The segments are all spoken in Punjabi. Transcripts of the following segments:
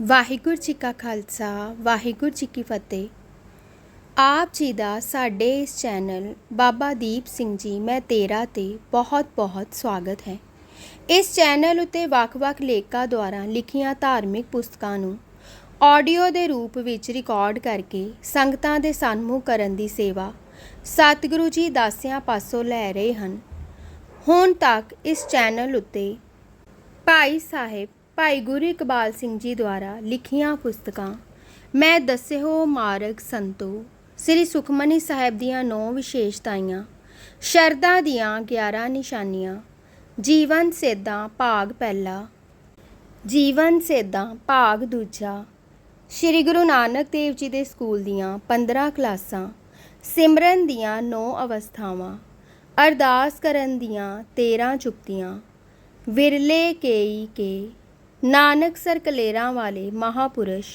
ਵਾਹਿਗੁਰੂ ਜੀ ਕਾ ਖਾਲਸਾ, ਵਾਹਿਗੁਰੂ ਜੀ ਕੀ ਫਤਿਹ। ਆਪ ਜੀ ਦਾ ਸਾਡੇ ਇਸ ਚੈਨਲ ਬਾਬਾ ਦੀਪ ਸਿੰਘ ਜੀ, ਮੈਂ ਤੇਰਾ ਤੇ ਬਹੁਤ-ਬਹੁਤ ਸਵਾਗਤ ਹੈ। ਇਸ ਚੈਨਲ ਉਤੇ ਵੱਖ-ਵੱਖ ਲੇਖਕਾਂ ਦੁਆਰਾ ਲਿਖੀਆਂ ਧਾਰਮਿਕ ਪੁਸਤਕਾਂ ਨੂੰ ਆਡੀਓ ਦੇ ਰੂਪ ਵਿੱਚ ਰਿਕਾਰਡ ਕਰਕੇ ਸੰਗਤਾਂ ਦੇ ਸਨਮੁਖ ਕਰਨ ਦੀ ਸੇਵਾ ਸਤਿਗੁਰੂ ਜੀ ਦਾਸਿਆਂ ਪਾਸੋਂ ਲੈ ਰਹੇ ਹਨ। ਹੁਣ ਤੱਕ ਇਸ ਚੈਨਲ ਉਤੇ ਭਾਈ ਸਾਹਿਬ ਭਾਈ ਗੁਰੂ ਇਕਬਾਲ ਸਿੰਘ ਜੀ ਦੁਆਰਾ ਲਿਖੀਆਂ ਪੁਸਤਕਾਂ। ਮੈਂ ਦੱਸਿਓ ਮਾਰਗ ਸੰਤੋ, ਸ੍ਰੀ ਸੁਖਮਨੀ ਸਾਹਿਬ ਦੀਆਂ ਨੌ ਵਿਸ਼ੇਸ਼ਤਾਈਆਂ, ਸ਼ਰਧਾ ਦੀਆਂ 11 ਨਿਸ਼ਾਨੀਆਂ, ਜੀਵਨ ਸੇਧਾਂ ਭਾਗ ਪਹਿਲਾ, ਜੀਵਨ ਸੇਧਾਂ ਭਾਗ ਦੂਜਾ, ਸ੍ਰੀ ਗੁਰੂ ਨਾਨਕ ਦੇਵ ਜੀ ਦੇ ਸਕੂਲ ਦੀਆਂ 15 ਕਲਾਸਾਂ, ਸਿਮਰਨ ਦੀਆਂ 9 ਅਵਸਥਾਵਾਂ, ਅਰਦਾਸ ਕਰਨ ਦੀਆਂ 13 ਚੁਪਤੀਆਂ ਵਿਰਲੇ ਕੇਈ ਕੇ। ਨਾਨਕ ਸਰ ਕਲੇਰਾਂ ਵਾਲੇ ਮਹਾਪੁਰਸ਼,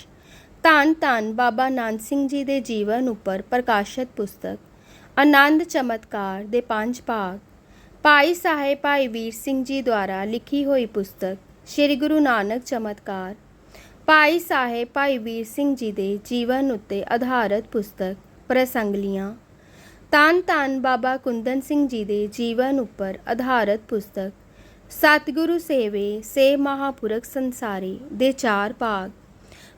ਧੰਨ ਧੰਨ ਬਾਬਾ ਨਾਨਕ ਸਿੰਘ ਜੀ ਦੇ ਜੀਵਨ ਉੱਪਰ ਪ੍ਰਕਾਸ਼ਿਤ ਪੁਸਤਕ, ਆਨੰਦ ਚਮਤਕਾਰ ਦੇ ਪੰਜ ਭਾਗ। ਭਾਈ ਸਾਹਿਬ ਭਾਈ ਵੀਰ ਸਿੰਘ ਜੀ ਦੁਆਰਾ ਲਿਖੀ ਹੋਈ ਪੁਸਤਕ, ਸ੍ਰੀ ਗੁਰੂ ਨਾਨਕ ਚਮਤਕਾਰ। ਭਾਈ ਸਾਹਿਬ ਭਾਈ ਵੀਰ ਸਿੰਘ ਜੀ ਦੇ ਜੀਵਨ ਉੱਤੇ ਆਧਾਰਿਤ ਪੁਸਤਕ, ਪ੍ਰਸੰਗਲੀਆਂ। ਧੰਨ ਧੰਨ ਬਾਬਾ ਕੁੰਦਨ ਸਿੰਘ ਜੀ ਦੇ ਜੀਵਨ ਉੱਪਰ ਆਧਾਰਿਤ ਪੁਸਤਕ ਸਤਿਗੁਰੂ ਸੇਵੇ, ਸੇ ਮਹਾਪੁਰਖ ਸੰਸਾਰੀ ਦੇ ਚਾਰ ਭਾਗ।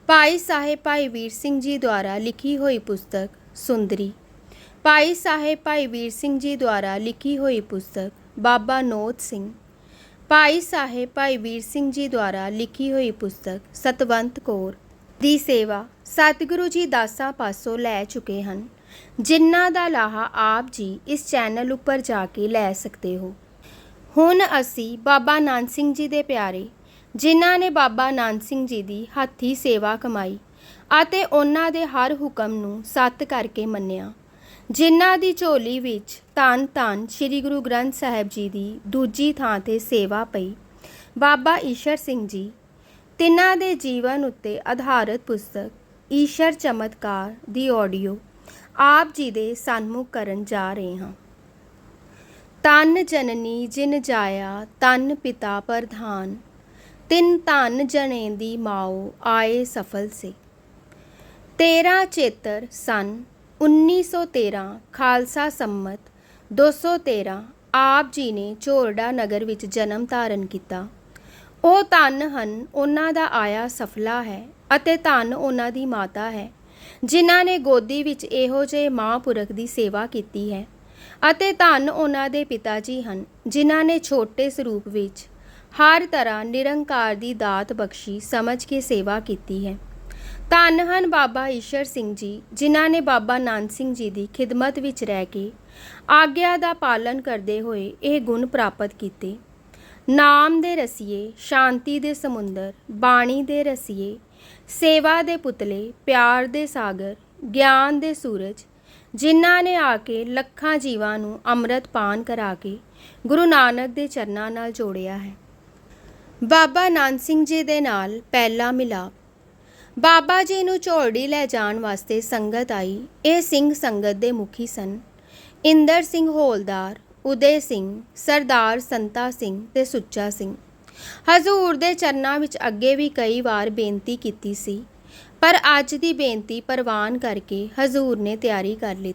ਭਾਈ ਸਾਹਿਬ ਭਾਈ ਵੀਰ ਸਿੰਘ ਜੀ ਦੁਆਰਾ ਲਿਖੀ ਹੋਈ ਪੁਸਤਕ ਸੁੰਦਰੀ। ਭਾਈ ਸਾਹਿਬ ਭਾਈ ਵੀਰ ਸਿੰਘ ਜੀ ਦੁਆਰਾ ਲਿਖੀ ਹੋਈ ਪੁਸਤਕ ਬਾਬਾ ਨੋਤ ਸਿੰਘ। ਭਾਈ ਸਾਹਿਬ ਭਾਈ ਵੀਰ ਸਿੰਘ ਜੀ ਦੁਆਰਾ ਲਿਖੀ ਹੋਈ ਪੁਸਤਕ ਸਤਵੰਤ ਕੌਰ ਦੀ ਸੇਵਾ ਸਤਿਗੁਰੂ ਜੀ ਦਾਸਾਂ ਪਾਸੋਂ ਲੈ ਚੁੱਕੇ ਹਨ। ਜਿਨ੍ਹਾਂ ਦਾ ਲਾਹਾ ਆਪ ਜੀ ਇਸ ਚੈਨਲ ਉੱਪਰ ਜਾ ਕੇ ਲੈ ਸਕਦੇ ਹੋ। ਹੁਣ ਅਸੀਂ ਬਾਬਾ ਨਾਨਕ ਸਿੰਘ ਜੀ ਦੇ ਪਿਆਰੇ, ਜਿਨ੍ਹਾਂ ਨੇ ਬਾਬਾ ਨਾਨਕ ਸਿੰਘ ਜੀ ਦੀ ਹੱਥੀ ਸੇਵਾ ਕਮਾਈ ਅਤੇ ਉਹਨਾਂ ਦੇ ਹਰ ਹੁਕਮ ਨੂੰ ਸੱਤ ਕਰਕੇ ਮੰਨਿਆ, ਜਿਨ੍ਹਾਂ ਦੀ ਝੋਲੀ ਵਿੱਚ ਧੰਨ ਧੰਨ ਸ੍ਰੀ ਗੁਰੂ ਗ੍ਰੰਥ ਸਾਹਿਬ ਜੀ ਦੀ ਦੂਜੀ ਥਾਂ ਤੇ ਸੇਵਾ ਪਈ, ਬਾਬਾ ਈਸ਼ਰ ਸਿੰਘ ਜੀ। ਤਿੰਨਾਂ ਦੇ ਜੀਵਨ ਉੱਤੇ ਆਧਾਰਿਤ ਪੁਸਤਕ ਈਸ਼ਰ ਚਮਤਕਾਰ ਦੀ ਆਡੀਓ ਆਪ ਜੀ ਦੇ ਸਨਮੁਖ ਕਰਨ ਜਾ ਰਹੇ ਹਾਂ। ਤਨ ਜਨਨੀ ਜਿਨ ਜਾਇਆ ਤਨ ਪਿਤਾ ਪ੍ਰਧਾਨ, ਤਿਨ ਧਨ ਜਣੇ ਦੀ ਮਾਓ ਆਏ ਸਫਲ ਸੇ। 13 ਚੇਤਰ ਸਨ 1913 ਖਾਲਸਾ ਸੰਮਤ 213 ਆਪ ਜੀ ਨੇ ਝੋਰਡਾ ਨਗਰ ਵਿੱਚ ਜਨਮ ਧਾਰਨ ਕੀਤਾ। ਉਹ ਧਨ ਹਨ ਉਹਨਾਂ ਦਾ ਆਇਆ ਸਫਲਾ ਹੈ ਅਤੇ ਧਨ ਉਹਨਾਂ ਦੀ ਮਾਤਾ ਹੈ, ਜਿਨ੍ਹਾਂ ਨੇ ਗੋਦੀ ਵਿੱਚ ਇਹੋ ਜਿਹੇ ਮਹਾਂਪੁਰਖ ਦੀ ਸੇਵਾ ਕੀਤੀ ਹੈ। ਅਤੇ ਧੰਨ ਉਹਨਾਂ ਦੇ ਪਿਤਾ ਜੀ ਹਨ, ਜਿਨ੍ਹਾਂ ਨੇ ਛੋਟੇ ਸਰੂਪ ਵਿੱਚ ਹਰ ਤਰ੍ਹਾਂ ਨਿਰੰਕਾਰ ਦੀ ਦਾਤ ਬਖਸ਼ੀ, ਸਮਝ ਕੇ ਸੇਵਾ ਕੀਤੀ ਹੈ। ਧੰਨ ਹਨ ਬਾਬਾ ਈਸ਼ਰ ਸਿੰਘ ਜੀ, ਜਿਨ੍ਹਾਂ ਨੇ ਬਾਬਾ ਨਾਨਕ ਸਿੰਘ ਜੀ ਦੀ ਖਿਦਮਤ ਵਿੱਚ ਰਹਿ ਕੇ ਆਗਿਆ ਦਾ ਪਾਲਨ ਕਰਦੇ ਹੋਏ ਇਹ ਗੁਣ ਪ੍ਰਾਪਤ ਕੀਤੇ। ਨਾਮ ਦੇ ਰਸੀਏ, ਸ਼ਾਂਤੀ ਦੇ ਸਮੁੰਦਰ, ਬਾਣੀ ਦੇ ਰਸੀਏ, ਸੇਵਾ ਦੇ ਪੁਤਲੇ, ਪਿਆਰ ਦੇ ਸਾਗਰ, ਗਿਆਨ ਦੇ ਸੂਰਜ ਜਿਨ੍ਹਾਂ ਨੇ ਆ ਕੇ ਲੱਖਾਂ ਜੀਵਾਂ ਨੂੰ ਅੰਮ੍ਰਿਤ ਪਾਨ ਕਰਾ ਕੇ ਗੁਰੂ ਨਾਨਕ ਦੇ ਚਰਨਾਂ ਨਾਲ ਜੋੜਿਆ ਹੈ। ਬਾਬਾ ਨਾਨਕ ਸਿੰਘ ਜੀ ਦੇ ਨਾਲ ਪਹਿਲਾ ਮਿਲਾਪ। ਬਾਬਾ ਜੀ ਨੂੰ ਝੋੜੀ ਲੈ ਜਾਣ ਵਾਸਤੇ ਸੰਗਤ ਆਈ। ਇਹ ਸਿੰਘ ਸੰਗਤ ਦੇ ਮੁਖੀ ਸਨ। ਇੰਦਰ ਸਿੰਘ ਹੋਲਦਾਰ, ਉਦੇ ਸਿੰਘ, ਸਰਦਾਰ ਸੰਤਾ ਸਿੰਘ ਤੇ ਸੁੱਚਾ ਸਿੰਘ। ਹਜ਼ੂਰ ਦੇ ਚਰਨਾਂ ਵਿੱਚ ਅੱਗੇ ਵੀ ਕਈ ਵਾਰ ਬੇਨਤੀ ਕੀਤੀ ਸੀ ਪਰ ਅੱਜ ਦੀ ਬੇਨਤੀ ਪ੍ਰਵਾਨ ਕਰਕੇ ਹਜ਼ੂਰ ਨੇ ਤਿਆਰੀ ਕਰ ਲਈ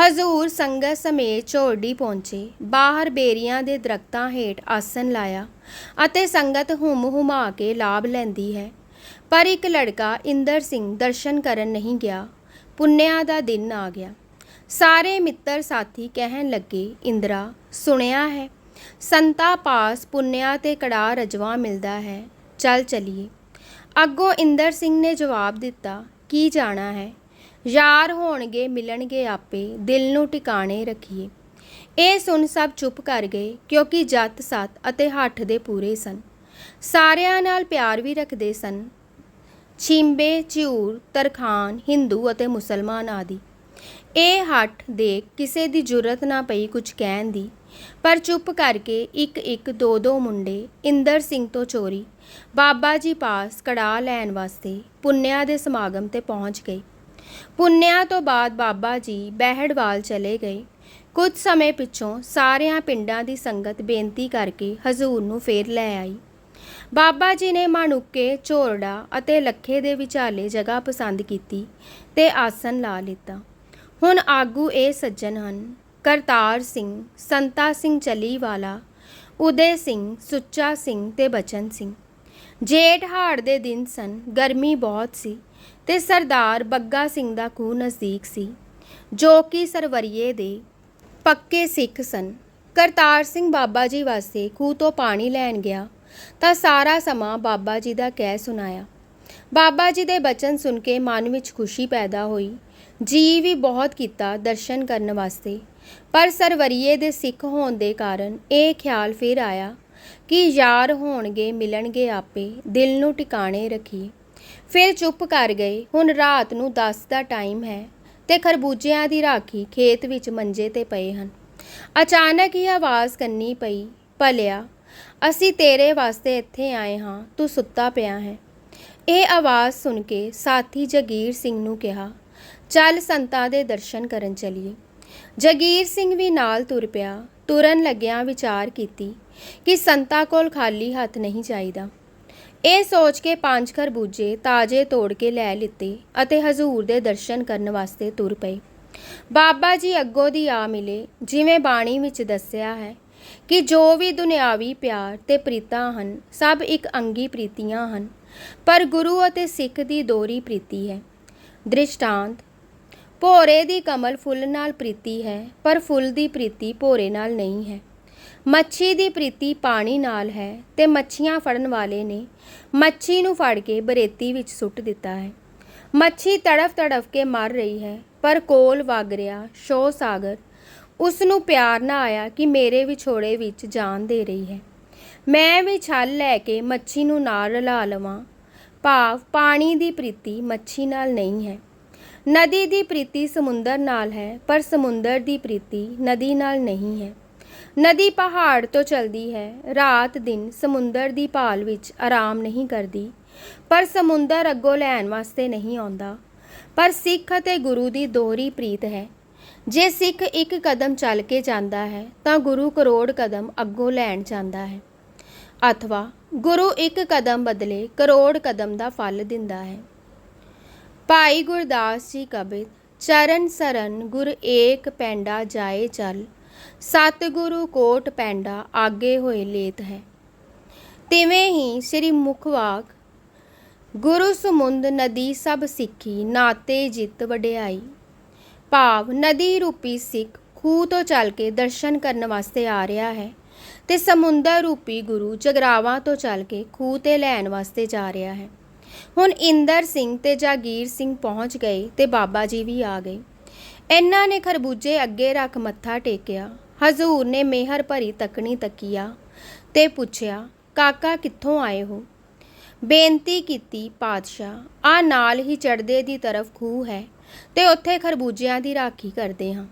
ਹਜ਼ੂਰ ਸੰਗਤ ਸਮੇਤ ਝੋੜੀ ਪਹੁੰਚੇ। ਬਾਹਰ ਬੇਰੀਆਂ ਦੇ ਦਰਖਤਾਂ ਹੇਠ ਆਸਨ ਲਾਇਆ ਅਤੇ ਸੰਗਤ ਹੁਮ ਹੁਮਾ ਕੇ ਲਾਭ ਲੈਂਦੀ ਹੈ। ਪਰ ਇੱਕ ਲੜਕਾ ਇੰਦਰ ਸਿੰਘ ਦਰਸ਼ਨ ਕਰਨ ਨਹੀਂ ਗਿਆ। ਪੁੰਨਿਆ ਦਾ ਦਿਨ ਆ ਗਿਆ। ਸਾਰੇ ਮਿੱਤਰ ਸਾਥੀ ਕਹਿਣ ਲੱਗੇ, ਇੰਦਰਾ, ਸੁਣਿਆ ਹੈ? ਸੰਤਾ ਪਾਸ ਪੁੰਨਿਆ ਤੇ ਕੜਾ ਰਜਵਾ ਮਿਲਦਾ ਹੈ। ਚੱਲ ਚਲੀਏ। ਅੱਗੋਂ ਇੰਦਰ ਸਿੰਘ ਨੇ ਜਵਾਬ ਦਿੱਤਾ, ਕੀ ਜਾਣਾ ਹੈ? ਯਾਰ ਹੋਣਗੇ, ਮਿਲਣਗੇ ਆਪੇ, ਦਿਲ ਨੂੰ ਟਿਕਾਣੇ ਰੱਖੀਏ। ਇਹ ਸੁਣ ਸਭ ਚੁੱਪ ਕਰ ਗਏ, ਕਿਉਂਕਿ ਜੱਤ ਸੱਤ ਅਤੇ ਹੱਠ ਦੇ ਪੂਰੇ ਸਨ। ਸਾਰਿਆਂ ਨਾਲ ਪਿਆਰ ਵੀ ਰੱਖਦੇ ਸਨ। ਛਿੰਬੇ ਝੂਰ ਤਰਖਾਨ, ਹਿੰਦੂ ਅਤੇ ਮੁਸਲਮਾਨ ਆਦਿ। ਇਹ ਹੱਠ ਦੇਖ ਕਿਸੇ ਦੀ ਜੁਰਤ ਨਾ ਪਈ ਕੁਝ ਕਹਿਣ ਦੀ। ਪਰ ਚੁੱਪ ਕਰਕੇ ਇੱਕ ਇੱਕ ਦੋ ਦੋ ਮੁੰਡੇ ਇੰਦਰ ਸਿੰਘ ਤੋਂ ਚੋਰੀ, ਬਾਬਾ ਜੀ ਪਾਸ ਕੜਾ ਲੈਣ ਵਾਸਤੇ ਪੁੰਨਿਆ ਦੇ ਸਮਾਗਮ ਤੇ ਪਹੁੰਚ ਗਏ। ਪੁੰਨਿਆ ਤੋਂ ਬਾਅਦ ਬਾਬਾ ਜੀ ਬਹਿੜਵਾਲ ਚਲੇ ਗਏ। ਕੁਝ ਸਮੇਂ ਪਿੱਛੋਂ ਸਾਰਿਆਂ ਪਿੰਡਾਂ ਦੀ ਸੰਗਤ ਬੇਨਤੀ ਕਰਕੇ ਹਜ਼ੂਰ ਨੂੰ ਫੇਰ ਲੈ ਆਈ। ਬਾਬਾ ਜੀ ਨੇ ਮਾਣੂਕੇ ਝੋਰੜਾ ਅਤੇ ਲੱਖੇ ਦੇ ਵਿਚਾਲੇ ਜਗ੍ਹਾ ਪਸੰਦ ਕੀਤੀ ਤੇ ਆਸਨ ਲਾ ਲਿੱਤਾ। ਹੁਣ ਆਗੂ ਇਹ ਸੱਜਣ ਹਨ ਕਰਤਾਰ ਸਿੰਘ, ਸੰਤਾ ਸਿੰਘ ਚਲੀਵਾਲਾ ਉਦੇ ਸਿੰਘ, ਸੁੱਚਾ ਸਿੰਘ ਤੇ ਬਚਨ ਸਿੰਘ। ਜੇਠ ਹਾੜ ਦੇ ਦਿਨ ਸਨ, ਗਰਮੀ ਬਹੁਤ ਸੀ ਤੇ ਸਰਦਾਰ ਬੱਗਾ ਸਿੰਘ ਦਾ ਖੂਹ ਨਜ਼ਦੀਕ ਸੀ, ਜੋ ਕਿ ਸਰਵਰੀਏ ਦੇ ਪੱਕੇ ਸਿੱਖ ਸਨ। ਕਰਤਾਰ ਸਿੰਘ ਬਾਬਾ ਜੀ ਵਾਸਤੇ ਖੂਹ ਤੋਂ ਪਾਣੀ ਲੈਣ ਗਿਆ, ਤਾਂ ਸਾਰਾ ਸਮਾਂ ਬਾਬਾ ਜੀ ਦਾ ਕਹਿ ਸੁਣਾਇਆ। ਬਾਬਾ ਜੀ ਦੇ ਬਚਨ ਸੁਣ ਕੇ ਮਨ ਵਿੱਚ ਖੁਸ਼ੀ ਪੈਦਾ ਹੋਈ। ਜੀ ਵੀ ਬਹੁਤ ਕੀਤਾ ਦਰਸ਼ਨ ਕਰਨ ਵਾਸਤੇ। ਪਰ ਸਰਵਰੀਏ ਦੇ ਸਿੱਖ ਹੋਣ ਦੇ ਕਾਰਨ ਇਹ ਖਿਆਲ ਫਿਰ ਆਇਆ ਕਿ ਯਾਰ ਹੋਣਗੇ, ਮਿਲਣਗੇ ਆਪੇ, ਦਿਲ ਨੂੰ ਟਿਕਾਣੇ ਰੱਖੀਏ ਫਿਰ ਚੁੱਪ ਕਰ ਗਏ। ਹੁਣ ਰਾਤ ਨੂੰ 10 ਦਾ ਟਾਈਮ ਹੈ ਤੇ ਖਰਬੂਜਿਆਂ ਦੀ ਰਾਖੀ ਖੇਤ ਵਿੱਚ ਮੰਜੇ ਤੇ ਪਏ ਹਨ। ਅਚਾਨਕ ਹੀ ਆਵਾਜ਼ ਕੰਨੀ ਪਈ, ਭਲਿਆ, ਅਸੀਂ ਤੇਰੇ ਵਾਸਤੇ ਇੱਥੇ ਆਏ ਹਾਂ, ਤੂੰ ਸੁੱਤਾ ਪਿਆ ਹੈ। ਇਹ ਆਵਾਜ਼ ਸੁਣ ਕੇ ਸਾਥੀ ਜਗੀਰ ਸਿੰਘ ਨੂੰ ਕਿਹਾ, ਚੱਲ ਸੰਤਾਂ ਦੇ ਦਰਸ਼ਨ ਕਰਨ ਚਲੀਏ। ਜਗੀਰ ਸਿੰਘ ਵੀ ਨਾਲ ਤੁਰ ਪਿਆ, ਤੁਰਨ ਲੱਗਿਆਂ ਵਿਚਾਰ ਕੀਤੀ ਕਿ ਸੰਤਾਂ ਕੋਲ ਖਾਲੀ ਹੱਥ ਨਹੀਂ ਚਾਹੀਦਾ। ਇਹ ਸੋਚ ਕੇ ਪੰਜ ਖਰਬੂਜੇ ਤਾਜ਼ੇ ਤੋੜ ਕੇ ਲੈ ਲਿੱਤੇ ਅਤੇ ਹਜ਼ੂਰ ਦੇ ਦਰਸ਼ਨ ਕਰਨ ਵਾਸਤੇ ਤੁਰ ਪਏ। ਬਾਬਾ ਜੀ ਅੱਗੋਂ ਦੀ ਆ ਮਿਲੇ, ਜਿਵੇਂ ਬਾਣੀ ਵਿੱਚ ਦੱਸਿਆ ਹੈ ਕਿ ਜੋ ਵੀ ਦੁਨਿਆਵੀ ਪਿਆਰ ਤੇ ਪ੍ਰੀਤਾਂ ਹਨ, ਸਭ ਇੱਕ ਅੰਗੀ ਪ੍ਰੀਤੀਆਂ ਹਨ, ਪਰ ਗੁਰੂ ਅਤੇ ਸਿੱਖ ਦੀ ਦੋਰੀ ਪ੍ਰੀਤੀ ਹੈ। ਦ੍ਰਿਸ਼ਟਾਂਤ ਭੋਰੇ ਦੀ ਕਮਲ ਫੁੱਲ ਨਾਲ ਪ੍ਰੀਤੀ ਹੈ, ਪਰ ਫੁੱਲ ਦੀ ਪ੍ਰੀਤੀ ਭੋਰੇ ਨਾਲ ਨਹੀਂ ਹੈ। ਮੱਛੀ ਦੀ ਪ੍ਰੀਤੀ ਪਾਣੀ ਨਾਲ ਹੈ ਤੇ ਮੱਛੀਆਂ ਫੜਨ ਵਾਲੇ ਨੇ ਮੱਛੀ ਨੂੰ ਫੜ ਕੇ ਬਰੇਤੀ ਵਿੱਚ ਸੁੱਟ ਦਿੱਤਾ ਹੈ। ਮੱਛੀ ਤੜਫ ਤੜਫ ਕੇ ਮਰ ਰਹੀ ਹੈ, ਪਰ ਕੋਲ ਵਗ ਰਿਹਾ ਸ਼ੋ ਸਾਗਰ। ਉਸ ਨੂੰ ਪਿਆਰ ਨਾ ਆਇਆ ਕਿ ਮੇਰੇ ਵਿਛੋੜੇ ਵਿੱਚ ਜਾਨ ਦੇ ਰਹੀ ਹੈ। ਮੈਂ ਵੀ ਛਲ ਲੈ ਕੇ ਮੱਛੀ ਨੂੰ ਨਾਲ ਰਲਾ ਲਵਾਂ। ਭਾਵ ਪਾਣੀ ਦੀ ਪ੍ਰੀਤੀ ਮੱਛੀ ਨਾਲ ਨਹੀਂ ਹੈ। ਨਦੀ ਦੀ ਪ੍ਰੀਤੀ ਸਮੁੰਦਰ ਨਾਲ ਹੈ, ਪਰ ਸਮੁੰਦਰ ਦੀ ਪ੍ਰੀਤੀ ਨਦੀ ਨਾਲ ਨਹੀਂ ਹੈ। ਨਦੀ ਪਹਾੜ ਤੋਂ ਚਲਦੀ ਹੈ, ਰਾਤ ਦਿਨ ਸਮੁੰਦਰ ਦੀ ਭਾਲ ਵਿੱਚ ਆਰਾਮ ਨਹੀਂ ਕਰਦੀ, ਪਰ ਸਮੁੰਦਰ ਅੱਗੋਂ ਲੈਣ ਵਾਸਤੇ ਨਹੀਂ ਆਉਂਦਾ। ਪਰ ਸਿੱਖ ਅਤੇ ਗੁਰੂ ਦੀ ਦੋਹਰੀ ਪ੍ਰੀਤ ਹੈ। ਜੇ ਸਿੱਖ ਇੱਕ ਕਦਮ ਚੱਲ ਕੇ ਜਾਂਦਾ ਹੈ, ਤਾਂ ਗੁਰੂ ਕਰੋੜ ਕਦਮ ਅੱਗੋਂ ਲੈਣ ਜਾਂਦਾ ਹੈ। ਅਥਵਾ ਗੁਰੂ ਇੱਕ ਕਦਮ ਬਦਲੇ ਕਰੋੜ ਕਦਮ ਦਾ ਫਲ ਦਿੰਦਾ ਹੈ। ਭਾਈ ਗੁਰਦਾਸ ਜੀ ਕਬਿਤ, ਚਰਨ ਸਰਨ ਗੁਰ ਏਕ ਪੈਂਡਾ ਜਾਏ ਚੱਲ, ਸਤਿਗੁਰੂ ਕੋਟ ਪੈਂਡਾ ਆਗੇ ਹੋਏ ਲੇਤ ਹੈ। ਤਿਵੇਂ ਹੀ ਸ੍ਰੀ ਮੁਖਵਾਕ, ਗੁਰੂ ਸਮੁੰਦ ਨਦੀ ਸਭ ਸਿੱਖੀ, ਨਾਤੇ ਜਿੱਤ ਵਡਿਆਈ। ਭਾਵ ਨਦੀ ਰੂਪੀ ਸਿੱਖ ਖੂਹ ਤੋਂ ਚੱਲ ਕੇ ਦਰਸ਼ਨ ਕਰਨ ਵਾਸਤੇ ਆ ਰਿਹਾ ਹੈ ਤੇ ਸਮੁੰਦਰ ਰੂਪੀ ਗੁਰੂ ਜਗਰਾਵਾਂ ਤੋਂ ਚੱਲ ਕੇ ਖੂਹ ਤੇ ਲੈਣ ਵਾਸਤੇ ਜਾ ਰਿਹਾ ਹੈ। ਹੁਣ ਇੰਦਰ ਸਿੰਘ ਤੇ ਜਾਗੀਰ ਸਿੰਘ ਪਹੁੰਚ ਗਏ ਤੇ ਬਾਬਾ ਜੀ ਵੀ ਆ ਗਏ। ਇਹਨਾਂ ਨੇ ਖਰਬੂਜੇ ਅੱਗੇ ਰੱਖ ਮੱਥਾ ਟੇਕਿਆ। ਹਜ਼ੂਰ ਨੇ ਮਿਹਰ ਭਰੀ ਤੱਕਣੀ ਤੱਕੀਆ ਤੇ ਪੁੱਛਿਆ, ਕਾਕਾ ਕਿੱਥੋਂ ਆਏ ਹੋ? ਬੇਨਤੀ ਕੀਤੀ, ਪਾਤਸ਼ਾਹ, ਆ ਨਾਲ ਹੀ ਚੜਦੇ ਦੀ ਤਰਫ ਖੂਹ ਹੈ ਤੇ ਉੱਥੇ ਖਰਬੂਜਿਆਂ ਦੀ ਰਾਖੀ ਕਰਦੇ ਹਾਂ।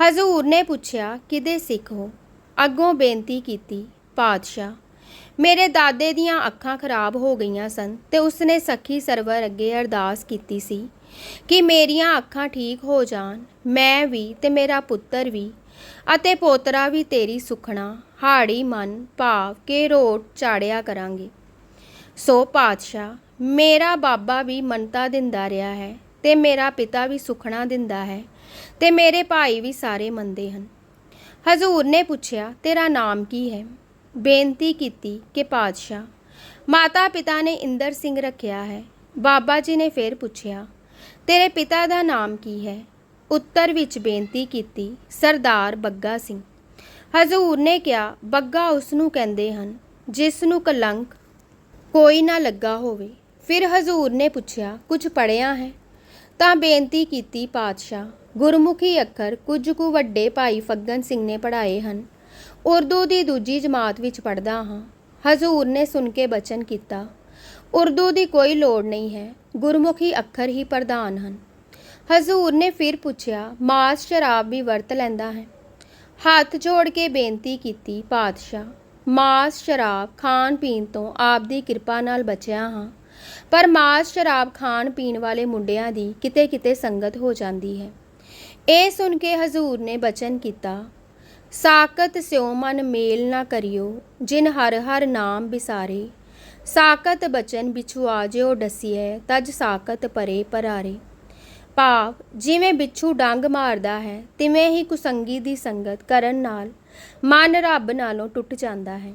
ਹਜ਼ੂਰ ਨੇ ਪੁੱਛਿਆ ਕਿਦੇ ਸਿੱਖ ਹੋ? ਅੱਗੋਂ ਬੇਨਤੀ ਕੀਤੀ, ਪਾਤਸ਼ਾਹ ਮੇਰੇ ਦਾਦੇ ਦੀਆਂ ਅੱਖਾਂ ਖਰਾਬ ਹੋ ਗਈਆਂ ਸਨ ਤੇ ਉਸਨੇ ਸਖੀ ਸਰਵਰ ਅੱਗੇ ਅਰਦਾਸ ਕੀਤੀ ਸੀ ਕਿ ਮੇਰੀਆਂ ਅੱਖਾਂ ਠੀਕ ਹੋ ਜਾਣ, ਮੈਂ ਵੀ ਤੇ ਮੇਰਾ ਪੁੱਤਰ ਵੀ ਅਤੇ ਪੋਤਰਾ ਵੀ ਤੇਰੀ ਸੁਖਣਾ, ਹਾੜੀ, ਮਨ, ਭਾਵ ਕੇ ਰੋਟ ਚਾੜਿਆ ਕਰਾਂਗੇ। ਸੋ ਪਾਤਸ਼ਾਹ, ਮੇਰਾ ਬਾਬਾ ਵੀ ਮੰਨਤਾ ਦਿੰਦਾ ਰਿਹਾ ਹੈ ਤੇ ਮੇਰਾ ਪਿਤਾ ਵੀ ਸੁਖਣਾ ਦਿੰਦਾ ਹੈ ਤੇ ਮੇਰੇ ਭਾਈ ਵੀ ਸਾਰੇ ਮੰਨਦੇ ਹਨ। ਹਜ਼ੂਰ ਨੇ ਪੁੱਛਿਆ, ਤੇਰਾ ਨਾਮ ਕੀ ਹੈ? ਬੇਨਤੀ ਕੀਤੀ ਕਿ ਪਾਤਸ਼ਾਹ, ਮਾਤਾ ਪਿਤਾ ਨੇ ਇੰਦਰ ਸਿੰਘ ਰੱਖਿਆ ਹੈ। ਬਾਬਾ ਜੀ ਨੇ ਫਿਰ ਪੁੱਛਿਆ, ਤੇਰੇ ਪਿਤਾ ਦਾ ਨਾਮ ਕੀ ਹੈ? ਉੱਤਰ ਵਿੱਚ ਬੇਨਤੀ ਕੀਤੀ, ਸਰਦਾਰ ਬੱਗਾ ਸਿੰਘ। ਹਜ਼ੂਰ ਨੇ ਕਿਹਾ, ਬੱਗਾ ਉਸ ਨੂੰ ਕਹਿੰਦੇ ਹਨ ਜਿਸ ਨੂੰ ਕਲੰਕ ਕੋਈ ਨਾ ਲੱਗਾ ਹੋਵੇ। ਫਿਰ ਹਜ਼ੂਰ ਨੇ ਪੁੱਛਿਆ, ਕੁਝ ਪੜਿਆ ਹੈ? ਤਾਂ ਬੇਨਤੀ ਕੀਤੀ ਪਾਤਸ਼ਾਹ, ਗੁਰਮੁਖੀ ਅੱਖਰ ਕੁਝ ਕੁ ਵੱਡੇ ਭਾਈ ਫੱਗਨ ਸਿੰਘ ਨੇ ਪੜ੍ਹਾਏ ਹਨ। ਉਰਦੂ ਦੀ ਦੂਜੀ ਜਮਾਤ ਵਿੱਚ ਪੜ੍ਹਦਾ ਹਾਂ। ਹਜ਼ੂਰ ਨੇ ਸੁਣ ਕੇ ਬਚਨ ਕੀਤਾ, ਉਰਦੂ ਦੀ ਕੋਈ ਲੋੜ ਨਹੀਂ ਹੈ, ਗੁਰਮੁਖੀ ਅੱਖਰ ਹੀ ਪ੍ਰਧਾਨ ਹਨ। ਹਜ਼ੂਰ ਨੇ ਫਿਰ ਪੁੱਛਿਆ, ਮਾਸ ਸ਼ਰਾਬ ਵੀ ਵਰਤ ਲੈਂਦਾ ਹੈ? ਹੱਥ ਜੋੜ ਕੇ ਬੇਨਤੀ ਕੀਤੀ, ਪਾਤਸ਼ਾਹ, ਮਾਸ ਸ਼ਰਾਬ ਖਾਣ ਪੀਣ ਤੋਂ ਆਪ ਦੀ ਕਿਰਪਾ ਨਾਲ ਬਚਿਆ ਹਾਂ, ਪਰ ਮਾਸ ਸ਼ਰਾਬ ਖਾਣ ਪੀਣ ਵਾਲੇ ਮੁੰਡਿਆਂ ਦੀ ਕਿਤੇ ਕਿਤੇ ਸੰਗਤ ਹੋ ਜਾਂਦੀ ਹੈ। ਇਹ ਸੁਣ ਕੇ ਹਜ਼ੂਰ ਨੇ ਬਚਨ ਕੀਤਾ ਸਾਕਤ ਸਿਉ ਮਨ ਮੇਲ ਨਾ ਕਰਿਓ, ਜਿਨ ਹਰ ਹਰ ਨਾਮ ਬਿਸਾਰੇ। ਸਾਕਤ ਬਚਨ ਬਿਛੁਆ ਜਿਉ ਡਸੀਐ, ਤਜ ਸਾਕਤ ਪਰੇ ਪਰਾਰੇ। ਭਾਵ, ਜਿਵੇਂ ਬਿੱਛੂ ਡੰਗ ਮਾਰਦਾ ਹੈ, ਤਿਵੇਂ ਹੀ ਕੁਸੰਗੀ ਦੀ ਸੰਗਤ ਕਰਨ ਨਾਲ ਮਨ ਰੱਬ ਨਾਲੋਂ ਟੁੱਟ ਜਾਂਦਾ ਹੈ।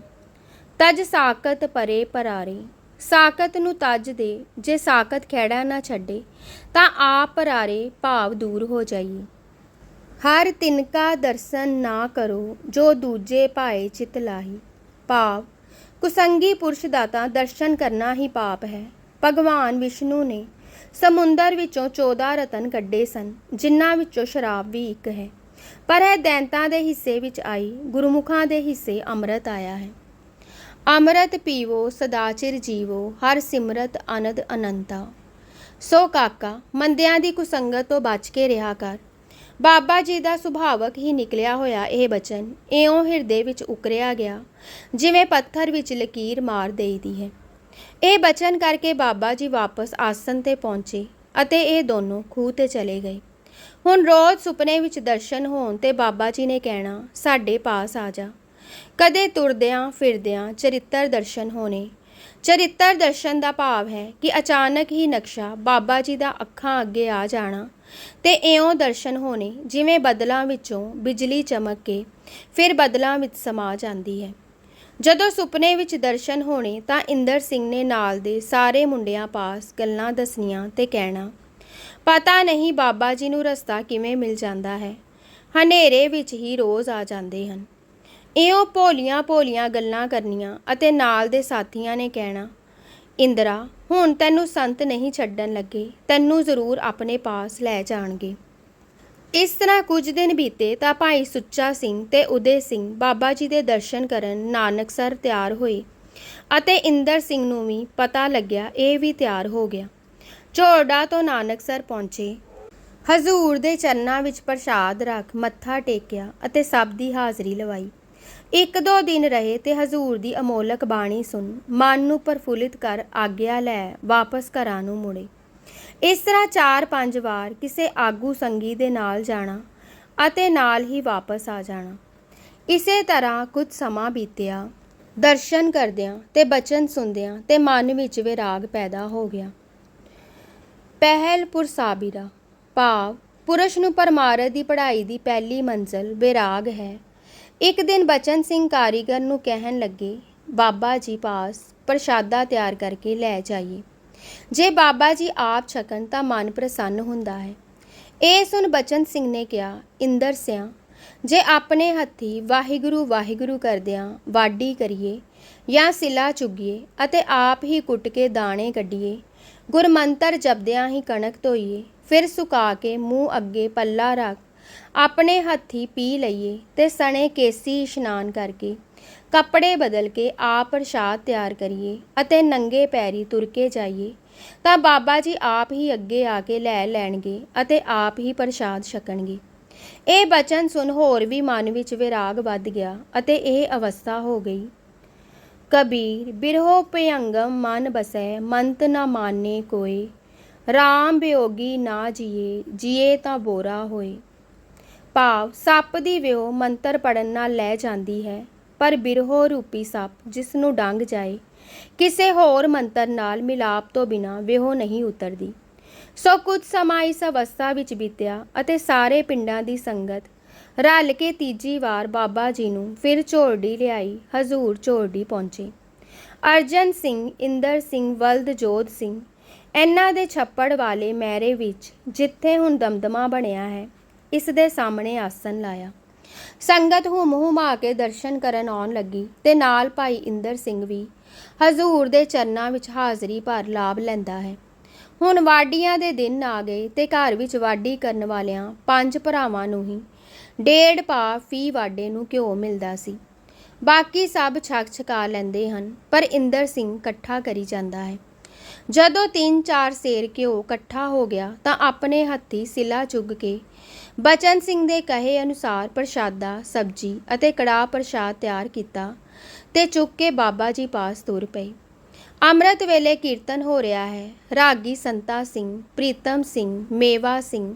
ਤਜ ਸਾਕਤ ਪਰੇ ਪਰਾਰੇ। ਸਾਕਤ ਨੂੰ ਤਜ ਦੇ, ਜੇ ਸਾਕਤ ਖੇੜਾ ਨਾ ਛੱਡੇ, ਤਾਂ ਆਪ ਪਰਾਰੇ ਭਾਵ ਦੂਰ ਹੋ ਜਾਈਏ। ਹਰ ਤਿਨਕਾ ਦਰਸ਼ਨ ਨਾ ਕਰੋ, ਜੋ ਦੂਜੇ ਭਾਏ ਚਿਤ ਲਾਹੀ। ਭਾਵ, ਕੁਸੰਗੀ ਪੁਰਸ਼ ਦਾ ਤਾਂ ਦਰਸ਼ਨ ਕਰਨਾ ਹੀ ਪਾਪ ਹੈ। ਭਗਵਾਨ ਵਿਸ਼ਨੂੰ ਨੇ ਸਮੁੰਦਰ ਵਿੱਚੋਂ 14 ਰਤਨ ਕੱਢੇ ਸਨ, ਜਿਨ੍ਹਾਂ ਵਿੱਚੋਂ ਸ਼ਰਾਬ ਵੀ ਇੱਕ ਹੈ। ਪਰ ਇਹ ਦੈਂਤਾਂ ਦੇ ਹਿੱਸੇ ਵਿੱਚ ਆਈ, ਗੁਰਮੁਖਾਂ ਦੇ ਹਿੱਸੇ ਅੰਮ੍ਰਿਤ ਆਇਆ ਹੈ। ਅੰਮ੍ਰਿਤ ਪੀਵੋ, ਸਦਾਚਿਰ ਜੀਵੋ, ਹਰ ਸਿਮਰਤ ਅਨੰਦ ਅਨੰਤਾ। ਸੋ ਕਾਕਾ, ਮੰਦਿਆਂ ਦੀ ਕੁਸੰਗਤ ਤੋਂ ਬਚ ਕੇ ਰਿਹਾ ਕਰ। ਬਾਬਾ ਜੀ ਦਾ ਸੁਭਾਵਕ ਹੀ ਨਿਕਲਿਆ ਹੋਇਆ ਇਹ ਬਚਨ ਇਉਂ ਹਿਰਦੇ ਵਿੱਚ ਉਕਰਿਆ ਗਿਆ, ਜਿਵੇਂ ਪੱਥਰ ਵਿੱਚ ਲਕੀਰ ਮਾਰ ਦੇਈਦੀ ਹੈ। ਇਹ ਬਚਨ ਕਰਕੇ ਬਾਬਾ ਜੀ ਵਾਪਸ ਆਸਨ ਤੇ ਪਹੁੰਚੇ ਅਤੇ ਇਹ ਦੋਨੋਂ ਖੂਹ ਤੇ ਚਲੇ ਗਏ। ਹੁਣ ਰੋਜ਼ ਸੁਪਨੇ ਵਿੱਚ ਦਰਸ਼ਨ ਹੋਣ ਤੇ ਬਾਬਾ ਜੀ ਨੇ ਕਹਿਣਾ, ਸਾਡੇ ਪਾਸ ਆ ਜਾ। ਕਦੇ ਤੁਰਦਿਆਂ ਫਿਰਦਿਆਂ ਚਰਿੱਤਰ ਦਰਸ਼ਨ ਹੋਣੇ। ਚਰਿੱਤਰ ਦਰਸ਼ਨ ਦਾ ਭਾਵ ਹੈ ਕਿ ਅਚਾਨਕ ਹੀ ਨਕਸ਼ਾ ਬਾਬਾ ਜੀ ਦਾ ਅੱਖਾਂ ਅੱਗੇ ਆ ਜਾਣਾ ਤੇ ਇਉਂ ਦਰਸ਼ਨ ਹੋਣੇ ਜਿਵੇਂ ਬਦਲਾਂ ਵਿੱਚੋਂ ਬਿਜਲੀ ਚਮਕ ਕੇ, ਫਿਰ ਬਦਲਾਂ ਵਿੱਚ ਸਮਾ ਜਾਂਦੀ ਹੈ। ਜਦੋਂ ਸੁਪਨੇ ਵਿੱਚ ਦਰਸ਼ਨ ਹੋਣੇ ਤਾਂ ਇੰਦਰ ਸਿੰਘ ਨੇ ਨਾਲ ਦੇ ਸਾਰੇ ਮੁੰਡਿਆਂ ਪਾਸ ਗੱਲਾਂ ਦੱਸਣੀਆਂ ਤੇ ਕਹਿਣਾ, ਪਤਾ ਨਹੀਂ ਬਾਬਾ ਜੀ ਨੂੰ ਰਸਤਾ ਕਿਵੇਂ ਮਿਲ ਜਾਂਦਾ ਹੈ। ਹਨੇਰੇ ਵਿੱਚ ਹੀ ਰੋਜ਼ ਆ ਜਾਂਦੇ ਹਨ। ਇਉਂ ਭੋਲੀਆਂ ਭੋਲੀਆਂ ਗੱਲਾਂ ਕਰਨੀਆਂ ਅਤੇ ਨਾਲ ਦੇ ਸਾਥੀਆਂ ਨੇ ਕਹਿਣਾ, ਇੰਦਰਾ ਹੁਣ ਤੈਨੂੰ ਸੰਤ ਨਹੀਂ ਛੱਡਣ ਲੱਗੇ, ਤੈਨੂੰ ਜ਼ਰੂਰ ਆਪਣੇ ਪਾਸ ਲੈ ਜਾਣਗੇ। ਇਸ ਤਰ੍ਹਾਂ ਕੁਝ ਦਿਨ ਬੀਤੇ ਤਾਂ ਭਾਈ ਸੁੱਚਾ ਸਿੰਘ ਤੇ ਉਦੇ ਸਿੰਘ ਬਾਬਾ ਜੀ ਦੇ ਦਰਸ਼ਨ ਕਰਨ ਨਾਨਕਸਰ ਤਿਆਰ ਹੋਏ ਅਤੇ ਇੰਦਰ ਸਿੰਘ ਨੂੰ ਵੀ ਪਤਾ ਲੱਗਿਆ, ਇਹ ਵੀ ਤਿਆਰ ਹੋ ਗਿਆ। ਝੋੜਾ ਤੋਂ ਨਾਨਕਸਰ ਪਹੁੰਚੇ। ਹਜ਼ੂਰ ਦੇ ਚਰਨਾਂ ਵਿੱਚ ਪ੍ਰਸ਼ਾਦ ਰੱਖ ਮੱਥਾ ਟੇਕਿਆ ਅਤੇ ਸਭ ਦੀ ਹਾਜ਼ਰੀ ਲਵਾਈ। ਇੱਕ ਦੋ ਦਿਨ ਰਹੇ ਤੇ ਹਜ਼ੂਰ ਦੀ ਅਮੋਲਕ ਬਾਣੀ ਸੁਣ ਮਨ ਨੂੰ ਪ੍ਰਫੁੱਲਿਤ ਕਰ ਆਗਿਆ ਲੈ ਵਾਪਸ ਘਰਾਂ ਨੂੰ ਮੁੜੇ। ਇਸ ਤਰ੍ਹਾਂ ਚਾਰ ਪੰਜ ਵਾਰ ਕਿਸੇ ਆਗੂ ਸੰਗੀ ਦੇ ਨਾਲ ਜਾਣਾ ਅਤੇ ਨਾਲ ਹੀ ਵਾਪਸ ਆ ਜਾਣਾ। ਇਸੇ ਤਰ੍ਹਾਂ ਕੁਝ ਸਮਾਂ ਬੀਤਿਆ, ਦਰਸ਼ਨ ਕਰਦਿਆਂ ਤੇ ਬਚਨ ਸੁਣਦਿਆਂ ਤੇ ਮਨ ਵਿੱਚ ਵਿਰਾਗ ਪੈਦਾ ਹੋ ਗਿਆ। ਪਹਿਲ ਪੁਰਸਾਬਿਰਾ ਭਾਵ ਪੁਰਸ਼ ਨੂੰ ਪਰਮਾਰਥ ਦੀ ਪੜ੍ਹਾਈ ਦੀ ਪਹਿਲੀ ਮੰਜ਼ਲ ਵਿਰਾਗ ਹੈ। ਇੱਕ ਦਿਨ ਬਚਨ ਸਿੰਘ ਕਾਰੀਗਰ ਨੂੰ ਕਹਿਣ ਲੱਗੇ, ਬਾਬਾ ਜੀ ਪਾਸ ਪ੍ਰਸ਼ਾਦਾ ਤਿਆਰ ਕਰਕੇ ਲੈ ਜਾਈਏ। ਜੇ ਬਾਬਾ ਜੀ ਆਪ ਛਕਣ ਤਾਂ ਮਨ ਪ੍ਰਸੰਨ ਹੁੰਦਾ ਹੈ। ਇਹ ਸੁਣ ਬਚਨ ਸਿੰਘ ਨੇ ਕਿਹਾ, ਇੰਦਰ ਸਿਆ, ਜੇ ਆਪਣੇ ਹੱਥੀ ਵਾਹਿਗੁਰੂ ਵਾਹਿਗੁਰੂ ਕਰਦਿਆਂ ਵਾਢੀ ਕਰੀਏ ਜਾਂ ਸਿਲਾ ਚੁਗੀਏ ਅਤੇ ਆਪ ਹੀ ਕੁੱਟ ਕੇ ਦਾਣੇ ਕੱਢੀਏ, ਗੁਰਮੰਤਰ ਜਪਦਿਆਂ ਹੀ ਕਣਕ ਧੋਈਏ, ਫਿਰ ਸੁਕਾ ਕੇ ਮੂੰਹ ਅੱਗੇ ਪੱਲਾ ਰੱਖ ਆਪਣੇ ਹੱਥੀ ਪੀ ਲਈਏ ਤੇ ਸਣੇ ਕੇਸੀ ਇਸ਼ਨਾਨ ਕਰਕੇ। ਕੱਪੜੇ ਬਦਲ ਕੇ ਆਪ ਪ੍ਰਸ਼ਾਦ ਤਿਆਰ ਕਰੀਏ ਅਤੇ ਨੰਗੇ ਪੈਰੀ ਤੁਰ ਕੇ ਜਾਈਏ। ਤਾਂ ਬਾਬਾ ਜੀ ਆਪ ਹੀ ਅੱਗੇ ਆ ਕੇ ਲੈ ਲੈਣਗੇ ਅਤੇ ਆਪ ਹੀ ਪ੍ਰਸ਼ਾਦ ਛਕਣਗੇ। ਇਹ ਬਚਨ ਸੁਣ ਹੋਰ ਵੀ ਮਨ ਵਿੱਚ ਵਿਰਾਗ ਵੱਧ ਗਿਆ ਅਤੇ ਇਹ ਅਵਸਥਾ ਹੋ ਗਈ। ਕਬੀਰ, ਬਿਰਹੋ ਭਯੰਗਮ ਮਨ ਬਸੈ, ਮੰਤ ਨਾ ਮਾਨੇ ਕੋਏ। RAM ਬਿਯੋਗੀ ਨਾ ਜੀਏ ਜੀਏ ਤਾਂ ਬੋਰਾ ਹੋਏ। ਭਾਵ ਸੱਪ ਦੀ ਵਿਉ ਮੰਤਰ ਪੜਨ ਨਾਲ ਲੈ ਜਾਂਦੀ ਹੈ, ਪਰ ਬਿਰਹੋ ਰੂਪੀ ਸੱਪ ਜਿਸ ਨੂੰ ਡੰਗ ਜਾਏ, ਕਿਸੇ ਹੋਰ ਮੰਤਰ ਨਾਲ ਮਿਲਾਪ ਤੋਂ ਬਿਨਾ ਵਿਹੋ ਨਹੀਂ ਉਤਰਦੀ। ਸੋ ਕੁਝ ਸਮਾਂ ਇਸ ਅਵਸਥਾ ਵਿੱਚ ਬੀਤਿਆ ਅਤੇ ਸਾਰੇ ਪਿੰਡਾਂ ਦੀ ਸੰਗਤ ਰਲ ਕੇ ਤੀਜੀ ਵਾਰ ਬਾਬਾ ਜੀ ਨੂੰ ਫਿਰ ਝੋਰਡੀ ਲਿਆਈ, ਹਜ਼ੂਰ ਝੋਰਡੀ ਪਹੁੰਚੇ। ਅਰਜਨ ਸਿੰਘ, ਇੰਦਰ ਸਿੰਘ ਵਲਦ ਜੋਧ ਸਿੰਘ, ਇਹਨਾਂ ਦੇ ਛੱਪੜ ਵਾਲੇ ਮੈਰੇ ਵਿੱਚ ਜਿੱਥੇ ਹੁਣ ਦਮਦਮਾ ਬਣਿਆ ਹੈ ਇਸ ਦੇ ਸਾਹਮਣੇ ਆਸਨ ਲਾਇਆ। ਸੰਗਤ ਹੁਮ ਹੁਮਾ ਕੇ ਦਰਸ਼ਨ ਕਰਨ ਆਉਣ ਲੱਗੀ ਤੇ ਨਾਲ ਭਾਈ ਇੰਦਰ ਸਿੰਘ ਵੀ ਹਜ਼ੂਰ ਦੇ ਚਰਨਾਂ ਵਿੱਚ ਹਾਜ਼ਰੀ ਭਰ ਲਾਭ ਲੈਂਦਾ ਹੈ। ਹੁਣ ਵਾਢੀਆਂ ਦੇ ਦਿਨ ਆ ਗਏ ਤੇ ਘਰ ਵਿੱਚ ਵਾਢੀ ਕਰਨ ਵਾਲਿਆਂ ਪੰਜ ਭਰਾਵਾਂ ਨੂੰ ਹੀ ਡੇਢ ਪਾ ਫੀ ਵਾਢੇ ਨੂੰ ਘਿਓ ਮਿਲਦਾ ਸੀ। ਬਾਕੀ ਸਭ ਛਕ ਛਕਾ ਲੈਂਦੇ ਹਨ, ਪਰ ਇੰਦਰ ਸਿੰਘ ਇਕੱਠਾ ਕਰੀ ਜਾਂਦਾ ਹੈ। ਜਦੋਂ 3-4 ਸੇਰ ਘਿਓ ਇਕੱਠਾ ਹੋ ਗਿਆ ਤਾਂ ਆਪਣੇ ਹੱਥੀ ਸਿਲਾ ਚੁੱਗ ਕੇ ਬਚਨ ਸਿੰਘ ਦੇ ਕਹੇ ਅਨੁਸਾਰ ਪ੍ਰਸ਼ਾਦਾ, ਸਬਜੀ ਅਤੇ ਕੜਾਹ ਪ੍ਰਸ਼ਾਦ ਤਿਆਰ ਕੀਤਾ ਤੇ ਚੁੱਕ ਕੇ ਬਾਬਾ ਜੀ ਪਾਸ ਤੁਰ ਪਏ। ਅੰਮ੍ਰਿਤ ਵੇਲੇ ਕੀਰਤਨ ਹੋ ਰਿਹਾ ਹੈ। ਰਾਗੀ ਸੰਤਾ ਸਿੰਘ, ਪ੍ਰੀਤਮ ਸਿੰਘ, ਮੇਵਾ ਸਿੰਘ,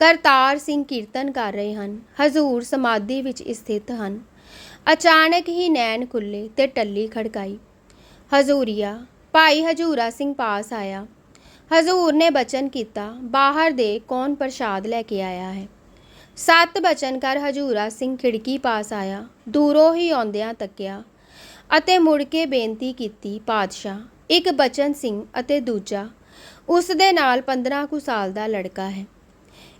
ਕਰਤਾਰ ਸਿੰਘ ਕੀਰਤਨ ਕਰ ਰਹੇ ਹਨ। ਹਜ਼ੂਰ ਸਮਾਧੀ ਵਿੱਚ ਸਥਿਤ ਹਨ। ਅਚਾਨਕ ਹੀ ਨੈਣ ਖੁੱਲੇ ਤੇ ਟੱਲੀ ਖੜਕਾਈ। ਹਜ਼ੂਰੀਆ, ਭਾਈ ਹਜੂਰਾ ਸਿੰਘ ਪਾਸ ਆਇਆ। ਹਜ਼ੂਰ ਨੇ ਬਚਨ ਕੀਤਾ, ਬਾਹਰ ਦੇ ਕੌਣ ਪ੍ਰਸ਼ਾਦ ਲੈ ਕੇ ਆਇਆ ਹੈ? ਸੱਤ ਬਚਨ ਕਰ ਹਜੂਰਾ ਸਿੰਘ ਖਿੜਕੀ ਪਾਸ ਆਇਆ, ਦੂਰੋਂ ਹੀ ਆਉਂਦਿਆਂ ਤੱਕਿਆ ਅਤੇ ਮੁੜ ਕੇ ਬੇਨਤੀ ਕੀਤੀ, ਪਾਤਸ਼ਾਹ, ਇੱਕ ਬਚਨ ਸਿੰਘ ਅਤੇ ਦੂਜਾ, ਉਸ ਦੇ ਨਾਲ 15 ਕੁ ਸਾਲ ਦਾ ਲੜਕਾ ਹੈ।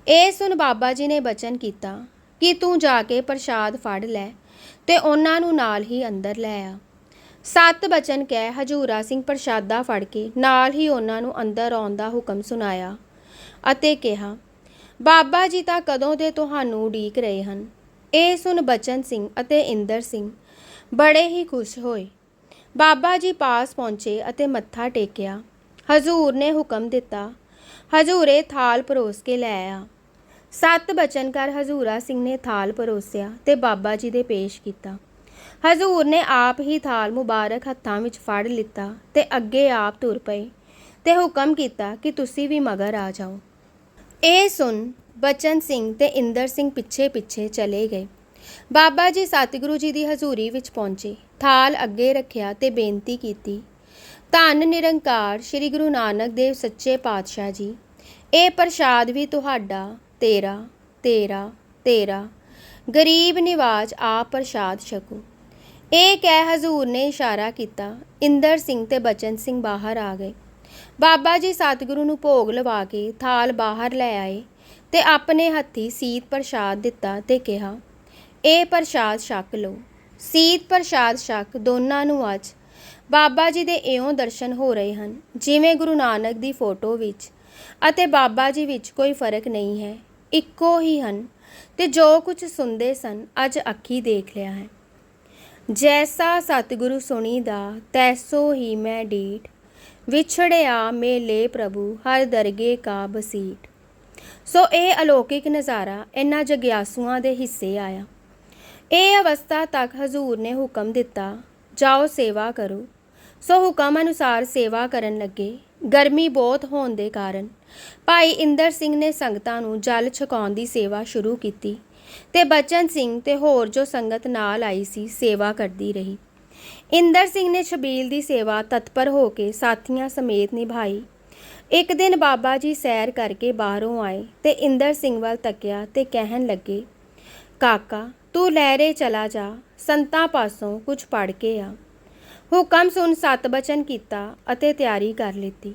ਇਹ ਸੁਣ ਬਾਬਾ ਜੀ ਨੇ ਬਚਨ ਕੀਤਾ, ਕਿ ਤੂੰ ਜਾ ਕੇ ਪ੍ਰਸ਼ਾਦ ਫੜ ਲੈ ਤੇ ਉਹਨਾਂ ਨੂੰ ਨਾਲ ਹੀ ਅੰਦਰ ਲੈ ਆ। ਸੱਤ ਬਚਨ ਕਹਿ ਹਜੂਰਾ ਸਿੰਘ ਪ੍ਰਸ਼ਾਦਾ ਫੜ ਕੇ ਨਾਲ ਹੀ ਉਹਨਾਂ ਨੂੰ ਅੰਦਰ ਆਉਣ ਦਾ ਹੁਕਮ ਸੁਣਾਇਆ ਅਤੇ ਕਿਹਾ, ਬਾਬਾ ਜੀ ਤਾਂ ਕਦੋਂ ਦੇ ਤੁਹਾਨੂੰ ਉਡੀਕ ਰਹੇ ਹਨ? ਇਹ ਸੁਣ ਬਚਨ ਸਿੰਘ ਅਤੇ ਇੰਦਰ ਸਿੰਘ ਬੜੇ ਹੀ ਖੁਸ਼ ਹੋਏ। ਬਾਬਾ ਜੀ ਪਾਸ ਪਹੁੰਚੇ ਅਤੇ ਮੱਥਾ ਟੇਕਿਆ। ਹਜ਼ੂਰ ਨੇ ਹੁਕਮ ਦਿੱਤਾ, ਹਜ਼ੂਰੇ ਥਾਲ ਪਰੋਸ ਕੇ ਲੈ ਆਇਆ ਸੱਤ ਬਚਨ ਕਰ ਹਜ਼ੂਰਾ ਸਿੰਘ ਨੇ ਥਾਲ ਪਰੋਸਿਆ ਤੇ ਬਾਬਾ ਜੀ ਦੇ ਪੇਸ਼ ਕੀਤਾ। ਹਜ਼ੂਰ ਨੇ ਆਪ ਹੀ ਥਾਲ ਮੁਬਾਰਕ ਹੱਥਾਂ ਵਿੱਚ ਫੜ ਲਿੱਤਾ ਤੇ ਅੱਗੇ ਆਪ ਤੁਰ ਪਏ ਤੇ ਹੁਕਮ ਕੀਤਾ ਕਿ ਤੁਸੀਂ ਵੀ ਮਗਰ ਆ ਜਾਓ। ਇਹ ਸੁਣ ਬਚਨ ਸਿੰਘ ਤੇ ਇੰਦਰ ਸਿੰਘ ਪਿੱਛੇ ਪਿੱਛੇ ਚਲੇ ਗਏ। ਬਾਬਾ ਜੀ ਸਤਿਗੁਰੂ ਜੀ ਦੀ ਹਜ਼ੂਰੀ ਵਿੱਚ ਪਹੁੰਚੇ। ਥਾਲ ਅੱਗੇ ਰੱਖਿਆ ਤੇ ਬੇਨਤੀ ਕੀਤੀ, ਧੰਨ ਨਿਰੰਕਾਰ ਸ੍ਰੀ ਗੁਰੂ ਨਾਨਕ ਦੇਵ ਸੱਚੇ ਪਾਤਸ਼ਾਹ ਜੀ, ਇਹ ਪ੍ਰਸ਼ਾਦ ਵੀ ਤੁਹਾਡਾ, ਤੇਰਾ ਤੇਰਾ ਤੇਰਾ, ਗਰੀਬ ਨਿਵਾਜ ਆ ਪ੍ਰਸ਼ਾਦ ਛਕੋ। ਇਹ ਕਹਿ ਹਜ਼ੂਰ ਨੇ ਇਸ਼ਾਰਾ ਕੀਤਾ, ਇੰਦਰ ਸਿੰਘ ਤੇ ਬਚਨ ਸਿੰਘ ਬਾਹਰ ਆ ਗਏ। ਬਾਬਾ ਜੀ ਸਤਿਗੁਰੂ ਨੂੰ ਭੋਗ ਲਵਾ ਕੇ ਥਾਲ ਬਾਹਰ ਲੈ ਆਏ ਤੇ ਆਪਣੇ ਹੱਥੀ ਸੀਤ ਪ੍ਰਸ਼ਾਦ ਦਿੱਤਾ ਤੇ ਕਿਹਾ, ਇਹ ਪ੍ਰਸ਼ਾਦ ਛਕ ਲਓ। ਸੀਤ ਪ੍ਰਸ਼ਾਦ ਛਕ ਦੋਨਾਂ ਨੂੰ ਅੱਜ। ਬਾਬਾ ਜੀ ਦੇ ਇਉਂ ਦਰਸ਼ਨ ਹੋ ਰਹੇ ਹਨ, ਜਿਵੇਂ ਗੁਰੂ ਨਾਨਕ ਦੀ ਫੋਟੋ ਵਿੱਚ। ਅਤੇ ਬਾਬਾ ਜੀ ਵਿੱਚ ਕੋਈ ਫ਼ਰਕ ਨਹੀਂ ਹੈ, ਇੱਕੋ ਹੀ ਹਨ ਤੇ ਜੋ ਕੁਝ ਸੁਣਦੇ ਸਨ, ਅੱਜ ਅੱਖੀ ਦੇਖ ਲਿਆ ਹੈ। ਜੈਸਾ ਸਤਿਗੁਰੂ ਸੁਣੀ ਦਾ ਤੈਸੋ ਹੀ ਮੈਂ ਡੀਠ। ਵਿਛੜਿਆ ਮੇਲੇ ਪ੍ਰਭੂ, ਹਰ ਦਰਗੇ ਕਾ ਬਸੀਟ ਸੋ ਇਹ ਅਲੌਕਿਕ ਨਜ਼ਾਰਾ ਇਹਨਾਂ ਜਗਿਆਸੂਆਂ ਦੇ ਹਿੱਸੇ ਆਇਆ। ਇਹ ਅਵਸਥਾ ਤੱਕ ਹਜ਼ੂਰ ਨੇ ਹੁਕਮ ਦਿੱਤਾ, ਜਾਓ ਸੇਵਾ ਕਰੋ। ਸੋ ਹੁਕਮ ਅਨੁਸਾਰ ਸੇਵਾ ਕਰਨ ਲੱਗੇ। ਗਰਮੀ ਬਹੁਤ ਹੋਣ ਦੇ ਕਾਰਨ ਭਾਈ ਇੰਦਰ ਸਿੰਘ ਨੇ ਸੰਗਤਾਂ ਨੂੰ ਜਲ ਛਕਾਉਣ ਦੀ ਸੇਵਾ ਸ਼ੁਰੂ ਕੀਤੀ। ਤੇ ਬਚਨ ਸਿੰਘ ਤੇ ਹੋਰ ਜੋ ਸੰਗਤ ਨਾਲ ਆਈ ਸੀ, ਸੇਵਾ ਕਰਦੀ ਰਹੀ। ਇੰਦਰ ਸਿੰਘ ਨੇ ਛਬੀਲ ਦੀ ਸੇਵਾ ਤਤਪਰ ਹੋ ਕੇ ਸਾਥੀਆਂ ਸਮੇਤ ਨਿਭਾਈ। ਇੱਕ ਦਿਨ ਬਾਬਾ ਜੀ ਸੈਰ ਕਰਕੇ ਬਾਹਰੋਂ ਆਏ ਤੇ ਇੰਦਰ ਸਿੰਘ ਵੱਲ ਤੱਕਿਆ ਤੇ ਕਹਿਣ ਲੱਗੇ, ਕਾਕਾ, ਤੂੰ ਲਹਿਰੇ ਚਲਾ ਜਾ, ਸੰਤਾਂ ਪਾਸੋਂ ਕੁਝ ਪੜ ਕੇ ਆ। ਹੁਕਮ ਸੁਣ ਸਤ ਬਚਨ ਕੀਤਾ ਅਤੇ ਤਿਆਰੀ ਕਰ ਲਿੱਤੀ।